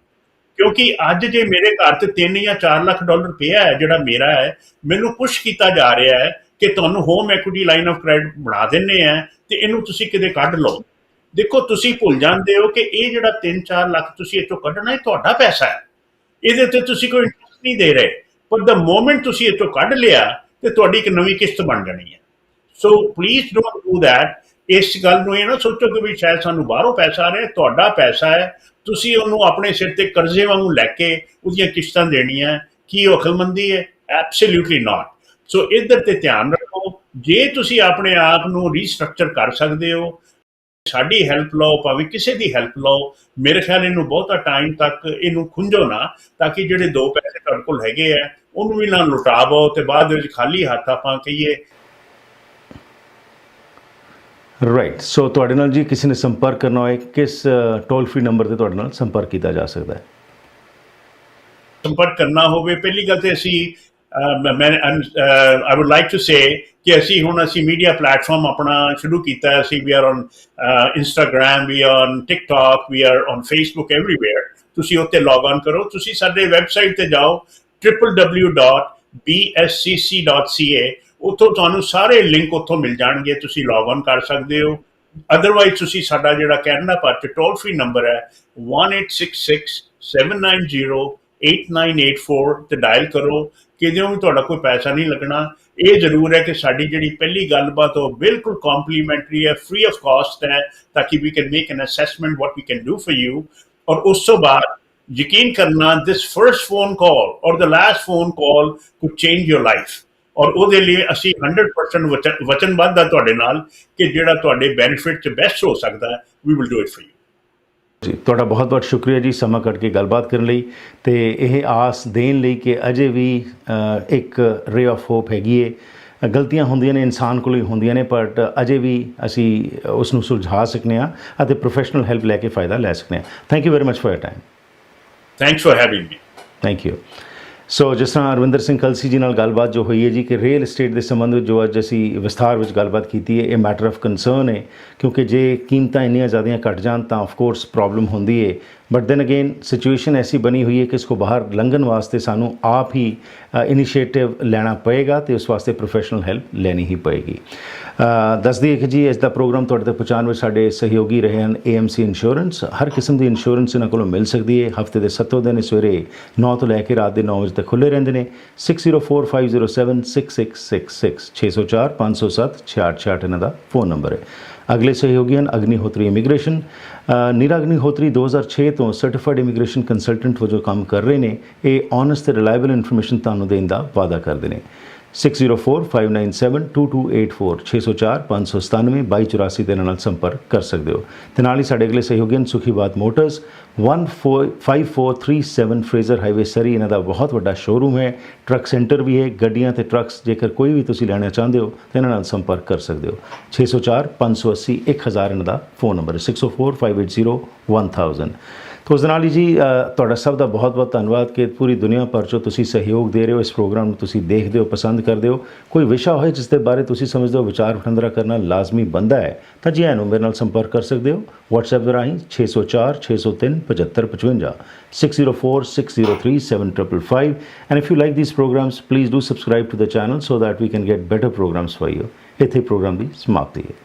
ਕਿਉਂਕਿ ਅੱਜ ਜੇ ਮੇਰੇ ਘਰ ਤੇ 3 ਜਾਂ 4 ਲੱਖ ਡਾਲਰ ਪਿਆ ਹੈ, ਜਿਹੜਾ ਮੇਰਾ ਹੈ, ਮੈਨੂੰ ਪੁਸ਼ ਕੀਤਾ ਜਾ ਰਿਹਾ ਹੈ ਕਿ ਤੁਹਾਨੂੰ home equity line of credit ਬਣਾ ਦਿੰਨੇ ਆ ਤੇ ਇਹਨੂੰ ਤੁਸੀਂ ਕਿਤੇ ਕੱਢ ਲਓ। ਦੇਖੋ, ਤੁਸੀਂ ਭੁੱਲ ਜਾਂਦੇ ਹੋ ਕਿ ਇਹ ਜਿਹੜਾ 3-4 ਲੱਖ ਤੁਸੀਂ ਇੱਥੋਂ ਕੱਢਣਾ, ਇਹ ਤੁਹਾਡਾ ਪੈਸਾ ਹੈ। ਇਹਦੇ 'ਤੇ ਤੁਸੀਂ ਕੋਈ ਇੰਟਰਸਟ ਨਹੀਂ ਦੇ ਰਹੇ। ਪਰ ਦ ਮੋਮੈਂਟ ਤੁਸੀਂ ਇੱਥੋਂ ਕੱਢ ਲਿਆ ਤੇ ਤੁਹਾਡੀ ਇੱਕ ਨਵੀਂ ਕਿਸ਼ਤ ਬਣ ਜਾਣੀ ਹੈ। So please don't do that ਇਸ ਗੱਲ ਨੂੰ ਇਹ ਨਾ ਸੋਚੋ ਕਿ ਵੀ ਸ਼ਾਇਦ ਸਾਨੂੰ ਬਾਹਰੋਂ ਪੈਸਾ ਆ ਰਿਹਾ ਤੁਹਾਡਾ ਪੈਸਾ ਹੈ, ਤੁਸੀਂ ਉਹਨੂੰ ਆਪਣੇ ਸਿਰ ਤੇ ਕਰਜ਼ੇ ਵਾਂਗੂ ਲੈ ਕੇ ਉਹਦੀਆਂ ਕਿਸ਼ਤਾਂ ਦੇਣੀਆਂ ਕੀ ਉਹ ਅਕਲਮੰਦੀ ਹੈ? ਐਬਸੋਲੂਟਲੀ ਨਾਟ ਸੋ ਇਧਰ ਤੇ ਧਿਆਨ ਰੱਖੋ, ਜੇ ਤੁਸੀਂ ਆਪਣੇ ਆਪ ਨੂੰ ਰੀਸਟਰਕਚਰ ਕਰ ਸਕਦੇ ਹੋ, ਸਾਡੀ ਹੈਲਪ ਲਓ, ਭਾਵੇਂ ਕਿਸੇ ਦੀ ਹੈਲਪ ਲਓ, ਮੇਰੇ ਖਿਆਲ ਇਹਨੂੰ ਬਹੁਤਾ ਟਾਈਮ ਤੱਕ ਇਹਨੂੰ ਖੁੰਝੋ ਨਾ, ਤਾਂ ਕਿ ਜਿਹੜੇ ਦੋ ਪੈਸੇ ਤੁਹਾਡੇ ਕੋਲ ਹੈਗੇ ਆ, ਉਹਨੂੰ ਵੀ ਨਾ ਲੁਟਾਵੋ, ਤੇ ਬਾਅਦ ਵਿੱਚ ਖਾਲੀ ਹੱਥ ਆਪਾਂ ਕਹੀਏ ਰਾਈਟ ਸੋ ਤੁਹਾਡੇ ਨਾਲ ਜੀ ਕਿਸੇ ਨੇ ਸੰਪਰਕ ਕਰਨਾ ਹੋਏ ਕਿਸ ਟੋਲ ਫ੍ਰੀ ਨੰਬਰ ਤੇ ਤੁਹਾਡੇ ਨਾਲ ਸੰਪਰਕ ਕੀਤਾ ਜਾ ਸਕਦਾ ਹੈ? ਸੰਪਰਕ ਕਰਨਾ ਹੋਵੇ ਪਹਿਲੀ ਗੱਲ ਤੇ ਅਸੀਂ ਅਹ, ਮੈਂ I would like to say ਕਿ ਅਸੀਂ ਹੁਣ ਅਸੀਂ ਮੀਡੀਆ ਪਲੇਟਫਾਰਮ ਆਪਣਾ ਸ਼ੁਰੂ ਕੀਤਾ ਹੈ। ਅਸੀਂ we are on Instagram we are on TikTok we are on Facebook everywhere ਤੁਸੀਂ ਉੱਤੇ ਲੌਗ ਆਨ ਕਰੋ। ਤੁਸੀਂ ਸਾਡੇ ਵੈਬਸਾਈਟ ਤੇ ਜਾਓ www.bscc.ca ਉੱਥੋਂ ਤੁਹਾਨੂੰ ਸਾਰੇ ਲਿੰਕ ਉੱਥੋਂ ਮਿਲ ਜਾਣਗੇ, ਤੁਸੀਂ ਲੌਗ ਆਨ ਕਰ ਸਕਦੇ ਹੋ। ਅਦਰਵਾਈਜ਼ ਤੁਸੀਂ ਸਾਡਾ ਜਿਹੜਾ ਕੈਨੇਡਾ ਭਰ ਚ ਟੋਲ ਫ੍ਰੀ ਨੰਬਰ ਹੈ 1866-790-8984 ਤੇ ਡਾਇਲ ਕਰੋ। ਕਿਤੇ ਵੀ ਤੁਹਾਡਾ ਕੋਈ ਪੈਸਾ ਨਹੀਂ ਲੱਗਣਾ। ਇਹ ਜ਼ਰੂਰ ਹੈ ਕਿ ਸਾਡੀ ਜਿਹੜੀ ਪਹਿਲੀ ਗੱਲਬਾਤ, ਉਹ ਬਿਲਕੁਲ ਕੰਪਲੀਮੈਂਟਰੀ ਹੈ ਫ੍ਰੀ ਆਫ ਕਾਸਟ ਹੈ, ਤਾਂ ਕਿ we can make an assessment what we can do for you or ਉਸ ਤੋਂ ਬਾਅਦ ਯਕੀਨ ਕਰਨਾ ਦਿਸ first phone call or the last phone call could change your life or ਉਹਦੇ ਲਈ ਅਸੀਂ 100% ਵਚਨਬੱਧ ਆ ਤੁਹਾਡੇ ਨਾਲ ਕਿ ਜਿਹੜਾ ਤੁਹਾਡੇ ਬੈਨੀਫਿਟ ਚ ਬੈਸਟ ਹੋ ਸਕਦਾ ਹੈ we will do it for you ਜੀ ਤੁਹਾਡਾ ਬਹੁਤ ਬਹੁਤ ਸ਼ੁਕਰੀਆ ਜੀ ਸਮਾਂ ਕੱਢ ਕੇ ਗੱਲਬਾਤ ਕਰਨ ਲਈ ਤੇ ਇਹ ਆਸ ਦੇਣ ਲਈ ਕਿ ਅਜੇ ਵੀ ਇੱਕ ਰੇ ਆਫ ਹੋਪ ਹੈਗੀ ਹੈ ਗਲਤੀਆਂ ਹੁੰਦੀਆਂ ਨੇ ਇਨਸਾਨ ਕੋਲ ਹੀ ਹੁੰਦੀਆਂ ਨੇ ਬਟ ਅਜੇ ਵੀ ਅਸੀਂ ਉਸ ਨੂੰ ਸੁਲਝਾ ਸਕਨੇ ਆ ਅਤੇ ਪ੍ਰੋਫੈਸ਼ਨਲ ਹੈਲਪ ਲੈ ਕੇ ਫਾਇਦਾ ਲੈ ਸਕਨੇ ਆ। Thank you very much for your time thanks for having me thank you so ਜਿਸ ਤਰ੍ਹਾਂ ਅਰਵਿੰਦਰ ਸਿੰਘ ਕਲਸੀ ਜੀ ਨਾਲ ਗੱਲਬਾਤ ਜੋ ਹੋਈ ਹੈ ਜੀ, ਕਿ ਰੀਅਲ ਏਸਟੇਟ ਦੇ ਸੰਬੰਧ ਵਿੱਚ ਜੋ ਅੱਜ ਅਸੀਂ ਵਿਸਥਾਰ ਵਿੱਚ ਗੱਲਬਾਤ ਕੀਤੀ ਹੈ, ਇਹ ਮੈਟਰ ਆਫ ਕੰਸਰਨ ਹੈ, ਕਿਉਂਕਿ ਜੇ ਕੀਮਤਾਂ ਇੰਨੀਆਂ ਜ਼ਿਆਦੀਆਂ ਘਟ ਜਾਣ ਤਾਂ ਆਫ ਕੋਰਸ ਪ੍ਰੋਬਲਮ ਹੁੰਦੀ ਹੈ। ਬਟ ਦੈਨ ਅਗੇਨ ਸਿਚੁਏਸ਼ਨ ਐਸੀ ਬਣੀ ਹੋਈ ਹੈ ਕਿ ਇਸ ਕੋ ਬਾਹਰ ਲੰਘਣ ਵਾਸਤੇ ਸਾਨੂੰ ਆਪ ਹੀ ਇਨੀਸ਼ੀਏਟਿਵ ਲੈਣਾ ਪਏਗਾ ਤੇ ਉਸ ਵਾਸਤੇ ਪ੍ਰੋਫੈਸ਼ਨਲ ਹੈਲਪ ਲੈਣੀ ਹੀ ਪਏਗੀ ਅ, ਦੱਸ ਦਈਏ ਕਿ ਜੀ ਇਸ ਦਾ ਪ੍ਰੋਗਰਾਮ ਤੁਹਾਡੇ ਤੱਕ ਪਹੁੰਚਾਉਣ ਵਿੱਚ ਸਾਡੇ ਸਹਿਯੋਗੀ ਰਹੇ ਹਨ AMC ਇੰਸ਼ੋਰੈਂਸ ਹਰ ਕਿਸਮ ਦੀ ਇੰਸ਼ੋਰੈਂਸ ਇਹਨਾਂ ਕੋਲੋਂ ਮਿਲ ਸਕਦੀ ਹੈ ਹਫ਼ਤੇ ਦੇ ਸੱਤੋਂ ਦਿਨ ਸਵੇਰੇ 9 ਤੋਂ ਲੈ ਕੇ ਰਾਤ ਦੇ 9 ਵਜੇ ਤੱਕ ਖੁੱਲੇ ਰਹਿੰਦੇ ਨੇ 6045076666 604 507 6666 ਇਹਨਾਂ ਦਾ ਫੋਨ ਨੰਬਰ ਹੈ ਅਗਲੇ ਸਹਿਯੋਗੀ ਹਨ ਅਗਨੀਹੋਤਰੀ ਇਮੀਗ੍ਰੇਸ਼ਨ। ਨੀਰਾ ਅਗਨੀਹੋਤਰੀ 2006 ਤੋਂ ਸਰਟੀਫਾਈਡ ਇਮੀਗ੍ਰੇਸ਼ਨ ਕੰਸਲਟੈਂਟ ਵਜੋਂ ਕੰਮ ਕਰ ਰਹੇ ਨੇ। ਇਹ ਓਨੈਸਟ ਤੇ ਰਿਲਾਇਬਲ ਇਨਫੋਰਮੇਸ਼ਨ ਤੁਹਾਨੂੰ ਦੇਣ ਦਾ ਵਾਅਦਾ ਕਰਦੇ ਨੇ। 6045972284 604 597 2284 ਦੇ ਨਾਲ ਸੰਪਰਕ ਕਰ ਸਕਦੇ ਹੋ ਤੇ ਨਾਲ ਹੀ ਸਾਡੇ ਅਗਲੇ ਸਹਿਯੋਗੀ ਹਨ Sukhibaat motors 15437 Fraser highway Surrey ਇਹਨਾਂ ਦਾ ਬਹੁਤ ਵੱਡਾ ਸ਼ੋਰੂਮ ਹੈ ਟਰੱਕ ਸੈਂਟਰ ਵੀ ਹੈ ਗੱਡੀਆਂ ਤੇ ਟਰੱਕਸ ਜੇਕਰ ਕੋਈ ਵੀ ਤੁਸੀਂ ਲੈਣਾ ਚਾਹੁੰਦੇ ਹੋ ਤਾਂ ਇਹਨਾਂ ਨਾਲ ਸੰਪਰਕ ਕਰ ਸਕਦੇ ਹੋ 604 580 1000 ਇਹਨਾਂ ਦਾ ਫੋਨ ਨੰਬਰ ਹੈ 604580 1000 ਤੋ ਉਸ ਜੀ ਤੁਹਾਡਾ ਸਭ ਦਾ ਬਹੁਤ-ਬਹੁਤ ਧੰਨਵਾਦ ਕਿ ਪੂਰੀ ਦੁਨੀਆ ਭਰ ਚੋਂ ਤੁਸੀਂ ਸਹਿਯੋਗ ਦੇ ਰਹੇ ਹੋ, ਇਸ ਪ੍ਰੋਗਰਾਮ ਨੂੰ ਤੁਸੀਂ ਦੇਖਦੇ ਹੋ, ਪਸੰਦ ਕਰਦੇ ਹੋ। ਕੋਈ ਵਿਸ਼ਾ ਹੋਏ ਜਿਸ ਦੇ ਬਾਰੇ ਤੁਸੀਂ ਸਮਝਦੇ ਹੋ, ਵਿਚਾਰ ਵਟਾਂਦਰਾ ਕਰਨਾ ਲਾਜ਼ਮੀ ਬੰਦਾ ਹੈ, ਤਾਂ ਜੀ ਇਹਨੂੰ ਮੇਰੇ ਨਾਲ ਸੰਪਰਕ ਕਰ ਸਕਦੇ ਹੋ। WhatsApp ਦੇ ਰਾਹੀਂ 604 603 7555 6046037555 and if you like these programs, please do subscribe to the channel so that we can get better programs for you ਇੱਥੇ ਪ੍ਰੋਗਰਾਮ ਦੀ ਸਮਾਪਤੀ ਹੈ।